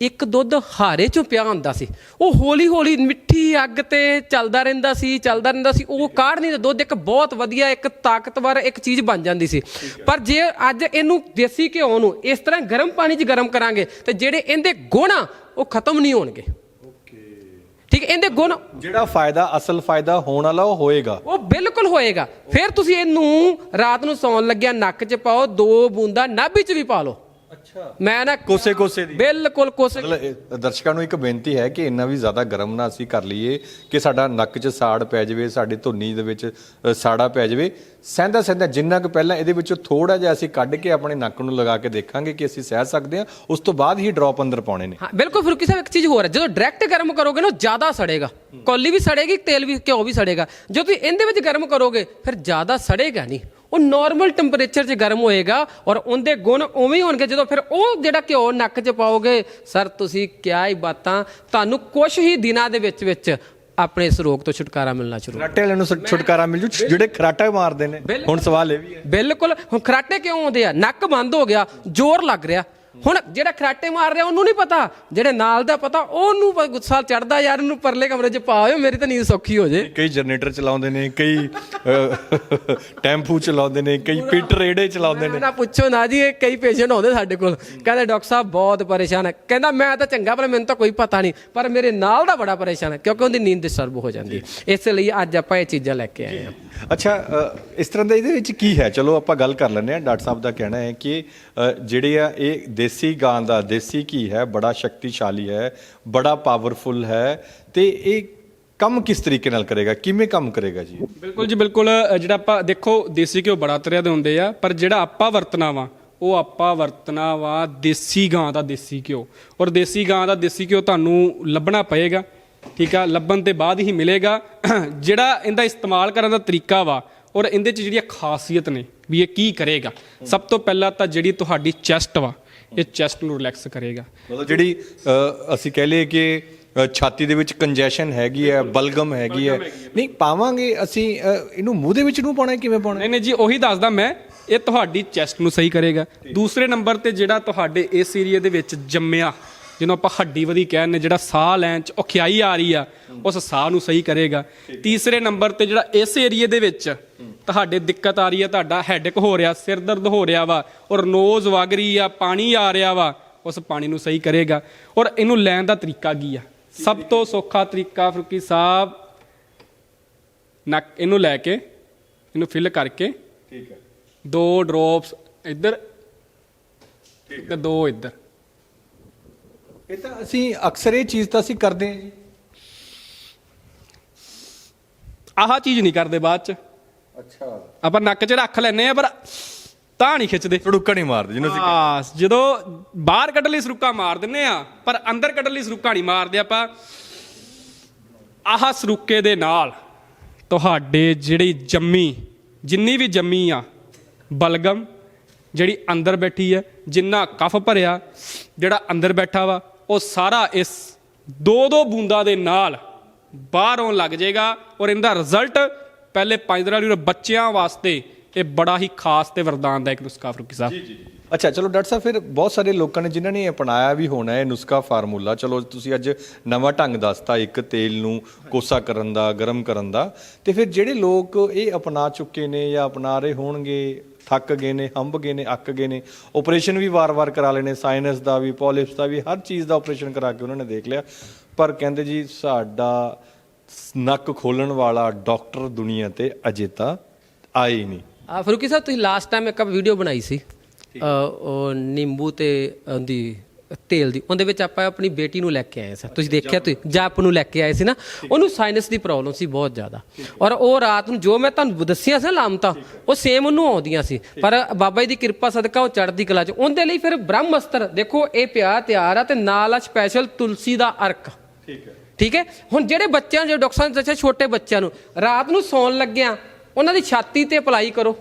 ਇੱਕ ਦੁੱਧ ਹਾਰੇ ਚੋਂ ਪਿਆ ਹੁੰਦਾ ਸੀ। ਉਹ ਹੌਲੀ ਹੌਲੀ ਮਿੱਠੀ ਅੱਗ ਤੇ ਚੱਲਦਾ ਰਹਿੰਦਾ ਸੀ ਚੱਲਦਾ ਰਹਿੰਦਾ ਸੀ। ਉਹ ਕਾੜ ਨਹੀਂ ਦੁੱਧ ਇੱਕ ਬਹੁਤ ਵਧੀਆ ਇੱਕ ਤਾਕਤਵਰ ਇੱਕ ਚੀਜ਼ ਬਣ ਜਾਂਦੀ ਸੀ। ਪਰ ਜੇ ਅੱਜ ਇਹਨੂੰ ਦੇਸੀ ਘਿਓ ਨੂੰ ਇਸ ਤਰ੍ਹਾਂ ਗਰਮ ਪਾਣੀ 'ਚ ਗਰਮ ਕਰਾਂਗੇ ਤੇ ਜਿਹੜੇ ਇਹਦੇ ਗੁਣ ਆ ਉਹ ਖਤਮ ਨਹੀਂ ਹੋਣਗੇ। ਠੀਕ ਹੈ ਇਹਦੇ ਗੁਣ ਜਿਹੜਾ ਫਾਇਦਾ ਅਸਲ ਫਾਇਦਾ ਹੋਣ ਵਾਲਾ ਉਹ ਹੋਏਗਾ। ਉਹ ਬਿਲਕੁਲ ਹੋਏਗਾ। ਫਿਰ ਤੁਸੀਂ ਇਹਨੂੰ ਰਾਤ ਨੂੰ ਸੌਣ ਲੱਗਿਆ ਨੱਕ 'ਚ ਪਾਓ ਦੋ ਬੂੰਦਾ ਨਾਭੀ 'ਚ ਵੀ ਪਾ ਲਓ। ਮੈਂ ਨਾ ਕੋਸੇ ਕੋਸੇ ਦੀ। ਬਿਲਕੁਲ ਕੋਸੇ ਮਤਲਬ ਇਹ ਦਰਸ਼ਕਾਂ ਨੂੰ ਇੱਕ ਬੇਨਤੀ ਹੈ ਕਿ ਇੰਨਾ ਵੀ ਜ਼ਿਆਦਾ ਗਰਮ ਨਾ ਅਸੀਂ ਕਰ ਲਈਏ ਕਿ ਸਾਡਾ ਨੱਕ 'ਚ ਸਾੜ ਪੈ ਜਾਵੇ ਸਾਡੀ ਧੁੰਨੀ ਦੇ ਵਿੱਚ ਅ, ਸਾੜਾ ਪੈ ਜਾਵੇ। ਸਹਿੰਦਾ ਸਹਿੰਦਾ ਜਿੰਨਾ ਕੁ ਪਹਿਲਾਂ ਇਹਦੇ ਵਿੱਚੋਂ ਥੋੜਾ ਜਿਹਾ ਅਸੀਂ ਕੱਢ ਕੇ ਆਪਣੇ ਨੱਕ ਨੂੰ ਲਗਾ ਕੇ ਦੇਖਾਂਗੇ ਕਿ ਅਸੀਂ ਸਹਿ ਸਕਦੇ ਹਾਂ ਉਸ ਤੋਂ ਬਾਅਦ ਹੀ ਡ੍ਰੌਪ ਅੰਦਰ ਪਾਉਣੇ ਨੇ। ਹਾਂ ਬਿਲਕੁਲ ਫਰੂਕੀ ਸਾਹਿਬ ਇੱਕ ਚੀਜ਼ ਹੋਰ ਹੈ ਜਦੋਂ ਡਾਇਰੈਕਟ ਗਰਮ ਕਰੋਗੇ ਨਾ ਉਹ ਜ਼ਿਆਦਾ ਸੜੇਗਾ। ਕੌਲੀ ਵੀ ਸੜੇਗੀ ਤੇਲ ਵੀ ਘਿਓ ਵੀ ਸੜੇਗਾ। ਜਦੋਂ ਤੁਸੀਂ ਇਹਦੇ ਵਿੱਚ ਗਰਮ ਕਰੋਗੇ ਫਿਰ ਜ਼ਿਆਦਾ ਸੜੇਗਾ ਨਹੀਂ। ਉਹ ਨਾਰਮਲ ਟੈਂਪਰੇਚਰ 'ਚ ਗਰਮ ਹੋਏਗਾ ਔਰ ਉਹਦੇ ਗੁਣ ਉਵੇਂ ਹੀ ਹੋਣਗੇ। ਜਦੋਂ ਫਿਰ ਉਹ ਜਿਹੜਾ ਘਿਓ ਨੱਕ 'ਚ ਪਾਓਗੇ ਸਰ ਤੁਸੀਂ ਕਿਆ ਹੀ ਬਾਤਾਂ ਤੁਹਾਨੂੰ ਕੁਝ ਹੀ ਦਿਨਾਂ ਦੇ ਵਿੱਚ ਵਿੱਚ ਆਪਣੇ ਇਸ ਰੋਗ ਤੋਂ ਛੁਟਕਾਰਾ ਮਿਲਣਾ ਸ਼ੁਰੂ ਖਰਾਟੇ ਵਾਲਿਆਂ ਨੂੰ ਛੁਟਕਾਰਾ ਮਿਲ ਜੂ ਜਿਹੜੇ ਖਰਾਟਾ ਮਾਰਦੇ ਨੇ। ਬਿਲਕੁਲ। ਹੁਣ ਸਵਾਲ ਇਹ ਵੀ ਹੈ। ਬਿਲਕੁਲ ਹੁਣ ਖਰਾਟੇ ਕਿਉਂ ਆਉਂਦੇ ਆ? ਨੱਕ ਬੰਦ ਹੋ ਗਿਆ ਜ਼ੋਰ ਲੱਗ ਰਿਹਾ। ਹੁਣ ਜਿਹੜਾ ਖਰਾਟੇ ਮਾਰ ਰਿਹਾ ਉਹਨੂੰ ਨਹੀਂ ਪਤਾ। ਜਿਹੜੇ ਨਾਲ ਦਾ ਪਤਾ ਉਹਨੂੰ ਪ- ਗੁੱਸਾ ਚੜਦਾ ਯਾਰ ਇਹਨੂੰ ਪਰਲੇ ਕਮਰੇ 'ਚ ਪਾਓ ਮੇਰੀ ਤਾਂ ਨੀਂਦ ਸੌਖੀ ਹੋ ਜੇ। ਕਈ ਜਨਰੇਟਰ ਚਲਾਉਂਦੇ ਨੇ ਕਈ ਟੈਂਪੂ ਚਲਾਉਂਦੇ ਨੇ ਕਈ ਪਿੱਟ ਰੇੜੇ ਚਲਾਉਂਦੇ ਨੇ ਨਾ। ਪੁੱਛੋ ਨਾ ਜੀ ਇਹ ਕਈ ਪੇਸ਼ੈਂਟ ਆਉਂਦੇ ਸਾਡੇ ਕੋਲ। ਕਹਿੰਦੇ ਡਾਕਟਰ ਸਾਹਿਬ ਬਹੁਤ ਪਰੇਸ਼ਾਨ ਹੈ। ਕਹਿੰਦਾ ਮੈਂ ਤਾਂ ਚੰਗਾ ਪਰ ਮੈਨੂੰ ਤਾਂ ਕੋਈ ਪਤਾ ਨਹੀਂ। ਪਰ ਮੇਰੇ ਨਾਲ ਦਾ ਬੜਾ ਪਰੇਸ਼ਾਨ ਹੈ ਕਿਉਂਕਿ ਉਹਦੀ ਨੀਂਦ ਡਿਸਟਰਬ ਹੋ ਜਾਂਦੀ ਹੈ। ਇਸ ਲਈ ਅੱਜ ਆਪਾਂ ਇਹ ਚੀਜ਼ਾਂ ਲੈ ਕੇ ਆਏ ਹਾਂ। ਅੱਛਾ ਅ, ਇਸ ਤਰ੍ਹਾਂ ਦਾ ਇਹਦੇ ਵਿੱਚ ਕੀ ਹੈ? ਚਲੋ ਆਪਾਂ ਗੱਲ ਕਰ ਲੈਂਦੇ ਹਾਂ। ਡਾਕਟਰ ਸਾਹਿਬ ਦਾ ਕਹਿਣਾ ਹੈ ਕਿ ਅ, ਜਿਹੜੇ ਆ ਇਹ ਦੇਸੀ ਗਾਂ ਦਾ, ਦੇਸੀ ਘੀ ਹੈ, ਬੜਾ ਸ਼ਕਤੀਸ਼ਾਲੀ ਹੈ, ਬੜਾ ਪਾਵਰਫੁਲ ਹੈ, ਤੇ ਇਹ ਕੰਮ ਕਿਸ ਤਰੀਕੇ ਨਾਲ ਕਰੇਗਾ? ਕਿਵੇਂ ਕੰਮ ਕਰੇਗਾ ਜੀ? ਬਿਲਕੁਲ ਜੀ, ਬਿਲਕੁਲ ਜਿਹੜਾ ਆਪਾਂ, ਦੇਖੋ, ਦੇਸੀ ਘਿਓ ਬੜਾ ਤਰ੍ਹਾਂ ਦੇ ਹੁੰਦੇ ਆ, ਪਰ ਜਿਹੜਾ ਆਪਾਂ ਵਰਤਣਾ ਵਾ, ਉਹ ਆਪਾਂ ਵਰਤਣਾ ਵਾ ਦੇਸੀ ਗਾਂ ਦਾ ਦੇਸੀ ਘਿਓ। ਔਰ ਦੇਸੀ ਗਾਂ ਦਾ ਦੇਸੀ ਘਿਓ ਤੁਹਾਨੂੰ ਲੱਭਣਾ ਪਏਗਾ, ਠੀਕ ਆ? ਲੱਭਣ ਤੇ ਬਾਅਦ ਹੀ ਮਿਲੇਗਾ। ਜਿਹੜਾ ਇਹਦਾ ਇਸਤੇਮਾਲ ਕਰਨ ਦਾ ਤਰੀਕਾ ਵਾ ਔਰ ਇਹਦੇ ਚ ਜਿਹੜੀਆਂ ਖਾਸੀਅਤ ਨੇ ਵੀ ਇਹ ਕੀ ਕਰੇਗਾ। ਸਭ ਤੋਂ ਪਹਿਲਾਂ ਤਾਂ ਜਿਹੜੀ ਤੁਹਾਡੀ ਚੈਸਟ ਵਾ ਇਹ ਚੈਸਟ ਨੂੰ ਰਿਲੈਕਸ ਕਰੇਗਾ। ਮਤਲਬ ਜਿਹੜੀ ਅ, ਅਸੀਂ ਕਹਿ ਲਈਏ ਕਿ ਅ, ਛਾਤੀ ਦੇ ਵਿੱਚ ਕੰਜੈਸ਼ਨ ਹੈਗੀ ਹੈ ਬਲਗਮ ਹੈਗੀ ਹੈ। ਨਹੀਂ ਪਾਵਾਂਗੇ ਅਸੀਂ ਅ, ਇਹਨੂੰ ਮੂੰਹ ਦੇ ਵਿੱਚ ਨੂੰ ਪਾਉਣਾ ਹੈ, ਕਿਵੇਂ ਪਾਉਣਾ ਹੈ? ਨਹੀਂ ਨਹੀਂ ਜੀ ਉਹੀ ਦੱਸਦਾ ਮੈਂ ਇਹ ਤੁਹਾਡੀ ਚੈਸਟ ਨੂੰ ਸਹੀ ਕਰੇਗਾ। ਦੂਸਰੇ ਨੰਬਰ ਤੇ ਜਿਹੜਾ ਤੁਹਾਡੇ ਇਸ ਏਰੀਆ ਦੇ ਵਿੱਚ ਜੰਮਿਆ ਜਿਹਨੂੰ ਆਪਾਂ ਹੱਡੀ ਵਧੀ ਕਹਿੰਦੇ ਜਿਹੜਾ ਸਾਹ ਲੈਣ ਚ ਔਖਿਆਈ ਆ ਰਹੀ ਆ ਉਸ ਸਾਹ ਨੂੰ ਸਹੀ ਕਰੇਗਾ। ਤੀਸਰੇ ਨੰਬਰ ਤੇ ਜਿਹੜਾ ਇਸ ਏਰੀਆ ਦੇ ਵਿੱਚ ਤੁਹਾਡੇ ਦਿੱਕਤ ਆ ਰਹੀ ਆ ਤੁਹਾਡਾ ਹੈਡਕ ਹੋ ਰਿਹਾ ਸਿਰ ਦਰਦ ਹੋ ਰਿਹਾ ਵਾ ਔਰ ਨੋਜ਼ ਵਗ ਰਹੀ ਆ ਪਾਣੀ ਆ ਰਿਹਾ ਵਾ ਉਸ ਪਾਣੀ ਨੂੰ ਸਹੀ ਕਰੇਗਾ। ਔਰ ਇਹਨੂੰ ਲੈਣ ਦਾ ਤਰੀਕਾ ਕੀ ਆ? ਸਭ ਤੋਂ ਸੌਖਾ ਤਰੀਕਾ ਫਰੂਕੀ ਸਾਹਿਬ ਨੱਕ ਇਹਨੂੰ ਲੈ ਕੇ ਇਹਨੂੰ ਫਿਲ ਕਰਕੇ ਠੀਕ ਹੈ। ਦੋ ਡ੍ਰੌਪਸ ਇੱਧਰ ਤੇ ਦੋ ਇੱਧਰ। ਇਹ ਤਾਂ ਅਸੀਂ ਅਕਸਰ ਇਹ ਚੀਜ਼ ਤਾਂ ਅਸੀਂ ਕਰਦੇ ਹਾਂ ਜੀ। ਆਹ ਚੀਜ਼ ਨਹੀਂ ਕਰਦੇ ਬਾਅਦ ਚ। ਅੱਛਾ। ਆਪਾਂ ਨੱਕ 'ਚ ਰੱਖ ਲੈਨੇ ਆ ਪਰ ਤਾਂ ਨਹੀਂ ਖਿੱਚਦੇ। ਛੜੁੱਕਾ ਨਹੀਂ ਮਾਰਦੇ ਜਿਹਨੂੰ ਅਸੀਂ ਆਸ ਜਦੋਂ ਬਾਹਰ ਕੱਢਣ ਲਈ ਸਰੂਕਾ ਮਾਰ ਦਿੰਨੇ ਆ ਪਰ ਅੰਦਰ ਕੱਢਣ ਲਈ ਸਰੂਕਾ ਨਹੀਂ ਮਾਰਦੇ ਆਪਾਂ। ਆਹ ਸਰੂਕੇ ਦੇ ਨਾਲ ਤੁਹਾਡੇ ਜਿਹੜੀ ਜੰਮੀ ਜਿੰਨੀ ਵੀ ਜੰਮੀ ਆ ਬਲਗਮ ਜਿਹੜੀ ਅੰਦਰ ਬੈਠੀ ਹੈ ਜਿੰਨਾ ਕਫ ਭਰਿਆ ਜਿਹੜਾ ਅੰਦਰ ਬੈਠਾ ਵਾ ਉਹ ਸਾਰਾ ਇਸ ਦੋ ਦੋ ਬੂੰਦਾਂ ਦੇ ਨਾਲ ਬਾਹਰ ਆਉਣ ਲੱਗ ਜਾਏਗਾ ਔਰ ਇਹਦਾ ਰਿਜ਼ਲਟ ਪਹਿਲੇ ਪੰਜ ਦਿਨਾਂ ਲਈ ਬੱਚਿਆਂ ਵਾਸਤੇ ਇਹ ਬੜਾ ਹੀ ਖਾਸ ਤੇ ਵਰਦਾਨ ਦਾ ਇੱਕ ਨੁਸਖਾ ਫਰੂਕੀ ਸਾਹਿਬ। ਅੱਛਾ ਚਲੋ ਡਾਕਟਰ ਸਾਹਿਬ ਫਿਰ ਬਹੁਤ ਸਾਰੇ ਲੋਕਾਂ ਨੇ ਜਿਨ੍ਹਾਂ ਨੇ ਇਹ ਅਪਣਾਇਆ ਵੀ ਹੋਣਾ ਹੈ ਨੁਸਖਾ ਫਾਰਮੂਲਾ ਚਲੋ ਤੁਸੀਂ ਅੱਜ ਨਵਾਂ ਢੰਗ ਦੱਸਤਾ ਇੱਕ ਤੇਲ ਨੂੰ ਕੋਸਾ ਕਰਨ ਦਾ ਗਰਮ ਕਰਨ ਦਾ ਤੇ ਫਿਰ ਜਿਹੜੇ ਲੋਕ ਇਹ ਅਪਣਾ ਚੁੱਕੇ ਨੇ ਜਾਂ ਅਪਣਾ ਰਹੇ ਹੋਣਗੇ ਥੱਕ ਗਏ ਨੇ ਹੰਬ ਗਏ ਨੇ ਅੱਕ ਗਏ ਨੇ। ਆਪਰੇਸ਼ਨ ਵੀ ਵਾਰ-ਵਾਰ ਕਰਾ ਲੈਣੇ ਸਾਈਨਸ ਦਾ ਵੀ ਪੋਲਿਪਸ ਦਾ ਵੀ ਹਰ ਚੀਜ਼ ਦਾ ਆਪਰੇਸ਼ਨ ਕਰਾ ਕੇ ਉਹਨਾਂ ਨੇ ਦੇਖ ਲਿਆ। ਪਰ ਕਹਿੰਦੇ ਜੀ ਸਾਡਾ ਨੱਕ ਖੋਲਣ ਵਾਲਾ ਡਾਕਟਰ ਦੁਨੀਆ ਤੇ ਅਜੇ ਤਾਂ ਹੀ ਨਹੀਂ। ਆ ਫਰੂਕੀ ਸਾਹਿਬ ਤੁਸੀਂ ਲਾਸਟ ਟਾਈਮ ਇੱਕ ਵੀਡੀਓ ਬਣਾਈ ਸੀ। ਉਹ ਨਿੰਬੂ ਤੇ ਉਹਦੀ ਤੇਲ ਦੀ ਉਹਦੇ ਵਿੱਚ ਆਪਾਂ ਆਪਣੀ ਬੇਟੀ ਨੂੰ ਲੈ ਕੇ ਆਏ ਸੀ। ਤੁਸੀਂ ਦੇਖਿਆ ਤੁਸੀਂ ਜਪ ਨੂੰ ਲੈ ਕੇ ਆਏ ਸੀ ਨਾ ਉਹਨੂੰ ਸਾਇਨਸ ਦੀ ਪ੍ਰੋਬਲਮ ਸੀ ਬਹੁਤ ਜ਼ਿਆਦਾ। ਔਰ ਉਹ ਰਾਤ ਨੂੰ ਜੋ ਮੈਂ ਤੁਹਾਨੂੰ ਦੱਸਿਆ ਸੀ ਲਾਮਤਾ ਉਹ ਸੇਮ ਉਹਨੂੰ ਆਉਂਦੀਆਂ ਸੀ। ਪਰ ਬਾਬਾ ਜੀ ਦੀ ਕਿਰਪਾ ਸਦਕਾ ਉਹ ਚੜ੍ਹਦੀ ਕਲਾ ਚ। ਉਹਦੇ ਲਈ ਫਿਰ ਬ੍ਰਹਮ ਅਸਤਰ ਦੇਖੋ ਇਹ ਪਿਆ ਤਿਆਰ ਆ ਤੇ ਨਾਲ ਆ ਸਪੈਸ਼ਲ ਤੁਲਸੀ ਦਾ ਅਰਕ। ਠੀਕ ਹੈ। ਠੀਕ ਹੈ? ਹੁਣ ਜਿਹੜੇ ਬੱਚਿਆਂ ਜੋ ਡਾਕਟਰ ਸਾਹਿਬ ਦੱਸਿਆ ਛੋਟੇ ਬੱਚਿਆਂ ਨੂੰ ਰਾਤ ਨੂੰ ਸੌਣ ਲੱਗਿਆਂ ਉਹਨਾਂ ਦੀ ਛਾਤੀ ਤੇ ਅਪਲਾਈ ਕਰੋ।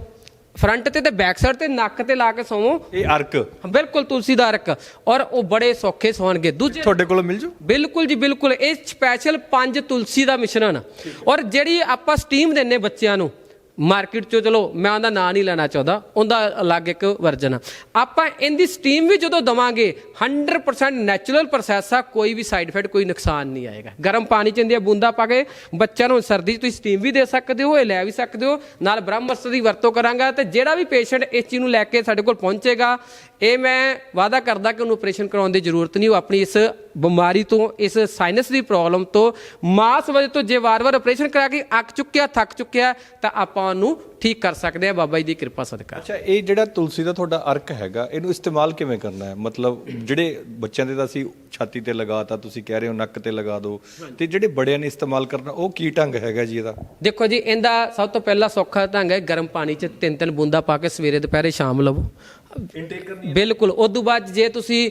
ਫਰੰਟ ਤੇ ਤੇ ਬੈਕ ਸਾਈਡ ਤੇ ਨੱਕ ਤੇ ਲਾ ਕੇ ਸੌਵੋ। ਇਹ ਅਰਕ। ਬਿਲਕੁਲ ਤੁਲਸੀ ਦਾ ਅਰਕ। ਔਰ ਉਹ ਬੜੇ ਸੌਖੇ ਸੌਣਗੇ। ਦੂਜੇ ਤੁਹਾਡੇ ਕੋਲ ਮਿਲ ਜੂ? ਬਿਲਕੁਲ ਜੀ ਬਿਲਕੁਲ। ਇਹ ਸਪੈਸ਼ਲ ਪੰਜ ਤੁਲਸੀ ਦਾ ਮਿਸ਼ਰਣ। ਔਰ ਜਿਹੜੀ ਆਪਾਂ ਸਟੀਮ ਦਿੰਨੇ ਬੱਚਿਆਂ ਨੂੰ ਮਾਰਕੀਟ ਚੋਂ ਚਲੋ, ਮੈਂ ਉਹਦਾ ਨਾਂ ਨਹੀਂ ਲੈਣਾ ਚਾਹੁੰਦਾ, ਉਹਦਾ ਅਲੱਗ ਇੱਕ ਵਰਜਨ ਆ। ਆਪਾਂ ਇਹਦੀ ਸਟੀਮ ਵੀ ਜਦੋਂ ਦਵਾਂਗੇ 100% ਨੈਚੁਰਲ ਪ੍ਰੋਸੈਸ ਆ, ਕੋਈ ਵੀ ਸਾਈਡ ਇਫੈਕਟ ਕੋਈ ਨੁਕਸਾਨ ਨਹੀਂ ਆਏਗਾ। ਗਰਮ ਪਾਣੀ ਚ ਇਹਦੀਆਂ ਬੂੰਦਾਂ ਪਾ ਕੇ ਬੱਚਿਆਂ ਨੂੰ ਸਰਦੀ 'ਚ ਤੁਸੀਂ ਸਟੀਮ ਵੀ ਦੇ ਸਕਦੇ ਹੋ, ਇਹ ਲੈ ਵੀ ਸਕਦੇ ਹੋ, ਨਾਲ ਬ੍ਰਹਮਸਤਰ ਦੀ ਵਰਤੋਂ ਕਰਾਂਗਾ ਤੇ ਜਿਹੜਾ ਵੀ ਪੇਸ਼ੈਂਟ ਇਸ ਚੀਜ਼ ਨੂੰ ਲੈ ਕੇ ਸਾਡੇ ਕੋਲ ਪਹੁੰਚੇਗਾ, ਇਹ ਮੈਂ ਵਾਅਦਾ ਕਰਦਾ ਕਿ ਉਹਨੂੰ ਆਪਰੇਸ਼ਨ ਕਰਾਉਣ ਦੀ ਜ਼ਰੂਰਤ ਨਹੀਂ, ਉਹ ਆਪਣੀ ਇਸ ਬਿਮਾਰੀ ਤੋਂ, ਇਸ ਸਾਈਨਸ ਦੀ ਪ੍ਰੋਬਲਮ ਤੋਂ, ਮਾਸ ਵਜੇ ਤੋਂ ਜੇ ਵਾਰ-ਵਾਰ ਆਪਰੇਸ਼ਨ ਕਰਾ ਕੇ ਅੱਕ ਚੁੱਕਿਆ, ਥੱਕ ਚੁੱਕਿਆ, ਤਾਂ ਆਪਾਂ ਉਹਨੂੰ ਠੀਕ ਕਰ ਸਕਦੇ ਆ ਬਾਬਾ ਜੀ ਦੀ ਕਿਰਪਾ ਸਦਕਾ। ਅੱਛਾ ਇਹ ਜਿਹੜਾ ਤੁਲਸੀ ਦਾ ਤੁਹਾਡਾ ਅਰਕ ਹੈਗਾ ਇਹਨੂੰ ਇਸਤੇਮਾਲ ਕਿਵੇਂ ਕਰਨਾ ਹੈ? ਮਤਲਬ ਜਿਹੜੇ ਬੱਚਿਆਂ ਦੇ ਤਾਂ ਅਸੀਂ ਛਾਤੀ ਤੇ ਲਗਾਤਾ ਤੁਸੀਂ ਕਹਿ ਰਹੇ ਹੋ ਨੱਕ ਤੇ ਲਗਾ ਦਿਓ ਤੇ ਜਿਹੜੇ ਬੜਿਆਂ ਨੇ ਇਸਤੇਮਾਲ ਕਰਨਾ ਉਹ ਕੀ ਢੰਗ ਹੈਗਾ ਜੀ ਇਹਦਾ? ਦੇਖੋ ਜੀ ਇਹਦਾ ਸਭ ਤੋਂ ਪਹਿਲਾ ਸੌਖਾ ਢੰਗ ਹੈ ਗਰਮ ਪਾਣੀ 'ਚ ਤਿੰਨ ਤਿੰਨ ਬੂੰਦਾਂ ਪਾ ਕੇ ਸਵੇਰੇ ਦੁਪਹਿਰੇ ਸ਼ਾਮ ਲਵੋ। ਬਿਲਕੁਲ ਉਸ ਤੋਂ ਬਾਅਦ ਜੇ ਤੁਸੀਂ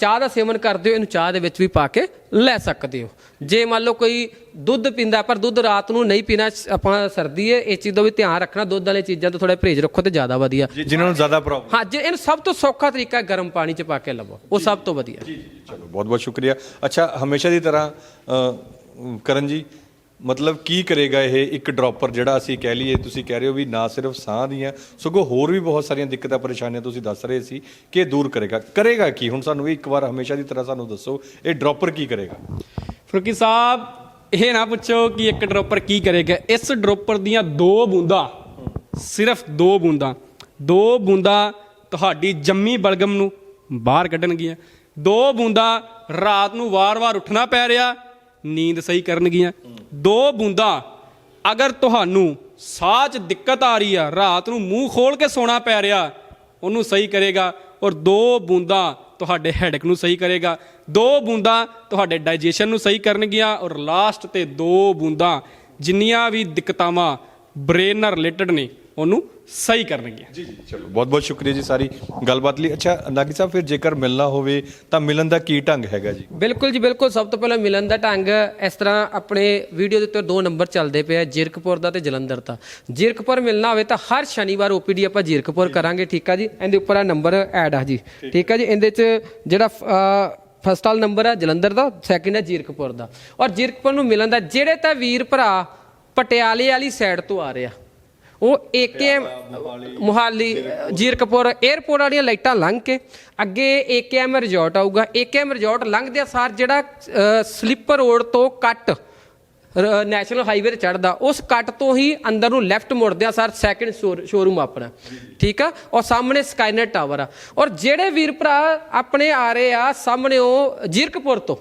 ਚਾਹ ਦਾ ਸੇਵਨ ਕਰਦੇ ਹੋ ਇਹਨੂੰ ਚਾਹ ਦੇ ਵਿੱਚ ਵੀ ਪਾ ਕੇ ਲੈ ਸਕਦੇ ਹੋ। ਜੇ ਮੰਨ ਲਓ ਕੋਈ ਦੁੱਧ ਪੀਂਦਾ ਪਰ ਦੁੱਧ ਰਾਤ ਨੂੰ ਨਹੀਂ ਪੀਣਾ ਆਪਣਾ ਸਰਦੀ ਹੈ ਇਸ ਚੀਜ਼ ਦਾ ਵੀ ਧਿਆਨ ਰੱਖਣਾ ਦੁੱਧ ਵਾਲੇ ਚੀਜ਼ਾਂ ਤੋਂ ਥੋੜਾ ਪਰਹੇਜ਼ ਰੱਖੋ ਤੇ ਜ਼ਿਆਦਾ ਵਧੀਆ। ਜਿ- ਜਿਨ੍ਹਾਂ ਨੂੰ ਜ਼ਿਆਦਾ ਪ੍ਰੋਬਲਮ ਹਾਂ ਜੇ ਇਹਨੂੰ ਸਭ ਤੋਂ ਸੌਖਾ ਤਰੀਕਾ ਹੈ ਗਰਮ ਪਾਣੀ 'ਚ ਪਾ ਕੇ ਲਵੋ ਉਹ ਸਭ ਤੋਂ ਵਧੀਆ। ਚਲੋ ਬਹੁਤ ਬਹੁਤ ਸ਼ੁਕਰੀਆ। ਅੱਛਾ ਹਮੇਸ਼ਾ ਦੀ ਤਰ੍ਹਾਂ ਅ, ਕਰਨ ਜੀ ਮਤਲਬ ਕੀ ਕਰੇਗਾ ਇਹ ਇੱਕ ਡ੍ਰੌਪਰ ਜਿਹੜਾ ਅਸੀਂ ਕਹਿ ਲਈਏ ਤੁਸੀਂ ਕਹਿ ਰਹੇ ਹੋ ਵੀ ਨਾ ਸਿਰਫ ਸਾਹ ਦੀਆਂ ਸਗੋਂ ਹੋਰ ਵੀ ਬਹੁਤ ਸਾਰੀਆਂ ਦਿੱਕਤਾਂ ਪਰੇਸ਼ਾਨੀਆਂ ਤੁਸੀਂ ਦੱਸ ਰਹੇ ਸੀ ਕਿ ਇਹ ਦੂਰ ਕਰੇਗਾ। ਕਰੇਗਾ ਕੀ? ਹੁਣ ਸਾਨੂੰ ਇੱਕ ਵਾਰ ਹਮੇਸ਼ਾ ਦੀ ਤਰ੍ਹਾਂ ਸਾਨੂੰ ਦੱਸੋ ਇਹ ਡ੍ਰੌਪਰ ਕੀ ਕਰੇਗਾ? ਫਰੂਕੀ ਸਾਹਿਬ ਇਹ ਨਾ ਪੁੱਛੋ ਕਿ ਇੱਕ ਡ੍ਰੌਪਰ ਕੀ ਕਰੇਗਾ। ਇਸ ਡ੍ਰੌਪਰ ਦੀਆਂ ਦੋ ਬੂੰਦਾਂ, ਸਿਰਫ ਦੋ ਬੂੰਦਾਂ ਦੋ ਬੂੰਦਾਂ ਤੁਹਾਡੀ ਜੰਮੀ ਬਲਗਮ ਨੂੰ ਬਾਹਰ ਕੱਢਣਗੀਆਂ। ਦੋ ਬੂੰਦਾਂ ਰਾਤ ਨੂੰ ਵਾਰ-ਵਾਰ ਉੱਠਣਾ ਪੈ ਰਿਹਾ, ਨੀਂਦ ਸਹੀ ਕਰਨਗੀਆਂ। ਦੋ ਬੂੰਦਾਂ, ਅਗਰ ਤੁਹਾਨੂੰ ਸਾਹ 'ਚ ਦਿੱਕਤ ਆ ਰਹੀ ਆ, ਰਾਤ ਨੂੰ ਮੂੰਹ ਖੋਲ ਕੇ ਸੌਣਾ ਪੈ ਰਿਹਾ, ਉਹਨੂੰ ਸਹੀ ਕਰੇਗਾ। ਔਰ ਦੋ ਬੂੰਦਾਂ ਤੁਹਾਡੇ ਹੈਡਕ ਨੂੰ ਸਹੀ ਕਰੇਗਾ। ਦੋ ਬੂੰਦਾਂ ਤੁਹਾਡੇ ਡਾਈਜੈਸ਼ਨ ਨੂੰ ਸਹੀ ਕਰਨਗੀਆਂ ਔਰ ਲਾਸਟ ਤੇ ਦੋ ਬੂੰਦਾਂ ਜਿੰਨੀਆਂ ਵੀ ਦਿੱਕਤਾਵਾਂ ਬ੍ਰੇਨ ਨਾਲ ਰਿਲੇਟਡ ਨੇ, ਉਹਨੂੰ ਸਹੀ ਕਰਨਗੀਆਂ। ਜੀ ਜੀ ਚਲੋ ਬਹੁਤ ਬਹੁਤ ਸ਼ੁਕਰੀਆ ਜੀ ਸਾਰੀ ਗੱਲਬਾਤ ਲਈ। ਅੱਛਾ ਨਾਗੀ ਸਾਹਿਬ ਫਿਰ ਜੇਕਰ ਮਿਲਣਾ ਹੋਵੇ ਤਾਂ ਮਿਲਣ ਦਾ ਕੀ ਢੰਗ ਹੈਗਾ ਜੀ? ਬਿਲਕੁਲ ਜੀ ਬਿਲਕੁਲ ਸਭ ਤੋਂ ਪਹਿਲਾਂ ਮਿਲਣ ਦਾ ਢੰਗ ਇਸ ਤਰ੍ਹਾਂ ਆਪਣੇ ਵੀਡੀਓ ਦੇ ਉੱਤੇ ਦੋ ਨੰਬਰ ਚੱਲਦੇ ਪਏ ਆ ਜੀਰਕਪੁਰ ਦਾ ਤੇ ਜਲੰਧਰ ਦਾ। ਜੀਰਕਪੁਰ ਮਿਲਣਾ ਹੋਵੇ ਤਾਂ ਹਰ ਸ਼ਨੀਵਾਰ ਓਪੀਡੀ ਆਪਾਂ ਜੀਰਕਪੁਰ ਕਰਾਂਗੇ ਠੀਕ ਆ ਜੀ? ਇਹਦੇ ਉੱਪਰ ਆ ਨੰਬਰ ਐਡ ਆ ਜੀ ਠੀਕ ਆ ਜੀ? ਇਹਦੇ 'ਚ ਜਿਹੜਾ ਫਸਟ ਵਾਲਾ ਨੰਬਰ ਆ ਜਲੰਧਰ ਦਾ ਸੈਕਿੰਡ ਹੈ ਜੀਰਕਪੁਰ ਦਾ। ਔਰ ਜੀਰਕਪੁਰ ਨੂੰ ਮਿਲਣ ਦਾ ਜਿਹੜੇ ਤਾਂ ਵੀਰ ਭਰਾ ਪਟਿਆਲੇ ਵਾਲੀ ਸਾਈਡ ਤੋਂ ਆ ਰਿਹਾ ਉਹ ਏਕੇਐਮ ਮੁਹਾਲੀ ਜੀਰਕਪੁਰ 에ਅਰਪੋਰਟ ਵਾਲੀਆਂ ਲਾਈਟਾਂ ਲੰਘ ਕੇ ਅੱਗੇ ਏਕੇਐਮ ਰਿਜ਼ੋਰਟ ਆਊਗਾ। ਏਕੇਐਮ ਰਿਜ਼ੋਰਟ ਲੰਘਦਿਆਂ ਸਾਰ ਜਿਹੜਾ ਸਲੀਪਰ ਰੋਡ ਤੋਂ ਕੱਟ ਨੈਸ਼ਨਲ ਹਾਈਵੇ ਤੇ ਚੜਦਾ ਉਸ ਕੱਟ ਤੋਂ ਹੀ ਅੰਦਰ ਨੂੰ ਲੈਫਟ ਮੁੜਦਿਆਂ ਸਰ ਸੈਕਿੰਡ ਸ਼ੋਰੂਮ ਆਪਣਾ। ਠੀਕ ਆ? ਔਰ ਸਾਹਮਣੇ ਸਕਾਈਨੈਟ ਟਾਵਰ ਆ। ਔਰ ਜਿਹੜੇ ਵੀਰ ਭਰਾ ਆਪਣੇ ਆ ਰਹੇ ਆ ਸਾਹਮਣੇ ਉਹ ਜੀਰਕਪੁਰ ਤੋਂ।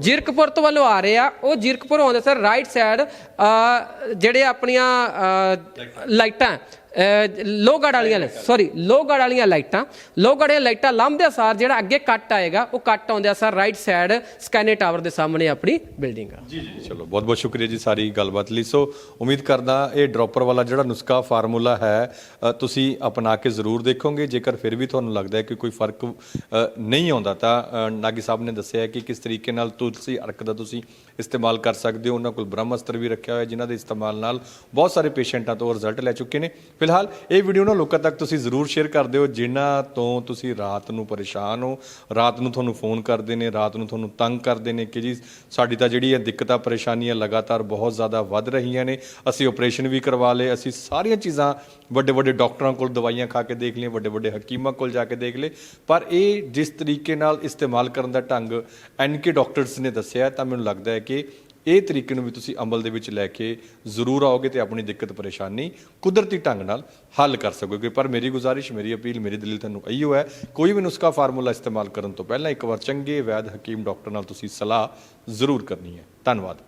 ਜੀਰਕਪੁਰ। ਤੋਂ ਵੱਲੋਂ ਆ ਰਹੇ ਆ। ਉਹ ਜੀਰਕਪੁਰ ਆਉਂਦੇ ਸਰ ਰਾਈਟ ਸਾਈਡ ਜਿਹੜੇ ਆਪਣੀਆਂ ਲਾਈਟਾਂ ਲੋਗੜ ਵਾਲੀਆਂ ਸੌਰੀ ਲੋਗੜ ਵਾਲੀਆਂ ਲਾਈਟਾਂ ਲੋਗੜ ਵਾਲੀਆਂ ਲਾਈਟਾਂ ਲਾਂਭਦੇ ਸਾਰ ਜਿਹੜਾ ਅੱਗੇ ਕੱਟ ਆਏਗਾ, ਉਹ ਕੱਟ ਆਉਂਦਿਆ ਸਾਰ ਰਾਈਟ ਸਾਈਡ ਸਕੈਨੇ ਟਾਵਰ ਦੇ ਸਾਹਮਣੇ ਆਪਣੀ ਬਿਲਡਿੰਗ ਆ। ਜੀ ਜੀ ਚਲੋ, ਬਹੁਤ ਬਹੁਤ ਸ਼ੁਕਰੀਆ ਜੀ ਸਾਰੀ ਗੱਲਬਾਤ ਲਈ। ਸੋ ਉਮੀਦ ਕਰਦਾ ਇਹ ਡ੍ਰੌਪਰ ਵਾਲਾ ਜਿਹੜਾ ਨੁਸਖਾ ਫਾਰਮੂਲਾ ਹੈ ਤੁਸੀਂ ਅਪਣਾ ਕੇ ਜ਼ਰੂਰ ਦੇਖੋਗੇ। ਜੇਕਰ ਫਿਰ ਵੀ ਤੁਹਾਨੂੰ ਲੱਗਦਾ ਹੈ ਕਿ ਕੋਈ ਫ਼ਰਕ ਨਹੀਂ ਆਉਂਦਾ ਤਾਂ ਨਾਗੀ ਸਾਹਿਬ ਨੇ ਦੱਸਿਆ ਕਿ ਕਿਸ ਤਰੀਕੇ ਨਾਲ ਤੁਲਸੀ ਅਰਕ ਦਾ ਤੁਸੀਂ ਇਸਤੇਮਾਲ ਕਰ ਸਕਦੇ ਹੋ। ਉਹਨਾਂ ਕੋਲ ਬ੍ਰਹਮਅਸਤਰ ਵੀ ਰੱਖਿਆ ਹੋਇਆ ਜਿਨ੍ਹਾਂ ਦੇ ਇਸਤੇਮਾਲ ਨਾਲ ਬਹੁਤ ਸਾਰੇ ਪੇਸ਼ੈਂਟਾਂ ਤੋਂ ਰਿਜ਼ਲਟ ਲੈ ਚੁੱਕੇ ਨੇ। ਫਿਲਹਾਲ ਇਹ ਵੀਡੀਓ ਨਾ ਲੋਕਾਂ ਤੱਕ ਤੁਸੀਂ ਜ਼ਰੂਰ ਸ਼ੇਅਰ ਕਰ ਦਿਓ, ਜਿਨ੍ਹਾਂ ਤੋਂ ਤੁਸੀਂ ਰਾਤ ਨੂੰ ਪਰੇਸ਼ਾਨ ਹੋ, ਰਾਤ ਨੂੰ ਤੁਹਾਨੂੰ ਫੋਨ ਕਰਦੇ ਨੇ, ਰਾਤ ਨੂੰ ਤੁਹਾਨੂੰ ਤੰਗ ਕਰਦੇ ਨੇ ਕਿ ਜੀ ਸਾਡੀ ਤਾਂ ਜਿਹੜੀ ਇਹ ਦਿੱਕਤਾਂ, ਪਰੇਸ਼ਾਨੀਆਂ ਲਗਾਤਾਰ ਬਹੁਤ ਜ਼ਿਆਦਾ ਵੱਧ ਰਹੀਆਂ ਨੇ, ਅਸੀਂ ਆਪਰੇਸ਼ਨ ਵੀ ਕਰਵਾ ਲਏ, ਅਸੀਂ ਸਾਰੀਆਂ ਚੀਜ਼ਾਂ ਵੱਡੇ ਵੱਡੇ ਡਾਕਟਰਾਂ ਕੋਲ ਦਵਾਈਆਂ ਖਾ ਕੇ ਦੇਖ ਲਈਆਂ, ਵੱਡੇ ਵੱਡੇ ਹਕੀਮਾਂ ਕੋਲ ਜਾ ਕੇ ਦੇਖ ਲਏ। ਪਰ ਇਹ ਜਿਸ ਤਰੀਕੇ ਨਾਲ ਇਸਤੇਮਾਲ ਕਰਨ ਦਾ ਢੰਗ ਐਨਕੇ ਡਾਕਟਰਸ ਨੇ ਦੱਸਿਆ, ਤਾਂ ਮੈਨੂੰ ਲੱਗਦਾ ਹੈ ਕਿ ਇਹ ਤਰੀਕੇ ਨੂੰ ਵੀ ਤੁਸੀਂ ਅਮਲ ਦੇ ਵਿੱਚ ਲੈ ਕੇ ਜ਼ਰੂਰ ਆਓਗੇ ਤੇ ਆਪਣੀ ਦਿੱਕਤ ਪਰੇਸ਼ਾਨੀ ਕੁਦਰਤੀ ਢੰਗ ਨਾਲ ਹੱਲ ਕਰ ਸਕੋਗੇ। ਪਰ ਮੇਰੀ ਗੁਜ਼ਾਰਿਸ਼, ਮੇਰੀ ਅਪੀਲ, ਮੇਰੀ ਦਲੀਲ ਤੁਹਾਨੂੰ ਇਹੀਓ ਹੈ, ਕੋਈ ਵੀ ਨੁਸਖਾ ਫਾਰਮੂਲਾ ਇਸਤੇਮਾਲ ਕਰਨ ਤੋਂ ਪਹਿਲਾਂ ਇੱਕ ਵਾਰ ਚੰਗੇ ਵੈਦ ਹਕੀਮ ਡਾਕਟਰ ਨਾਲ ਤੁਸੀਂ ਸਲਾਹ ਜ਼ਰੂਰ ਕਰਨੀ ਹੈ। ਧੰਨਵਾਦ।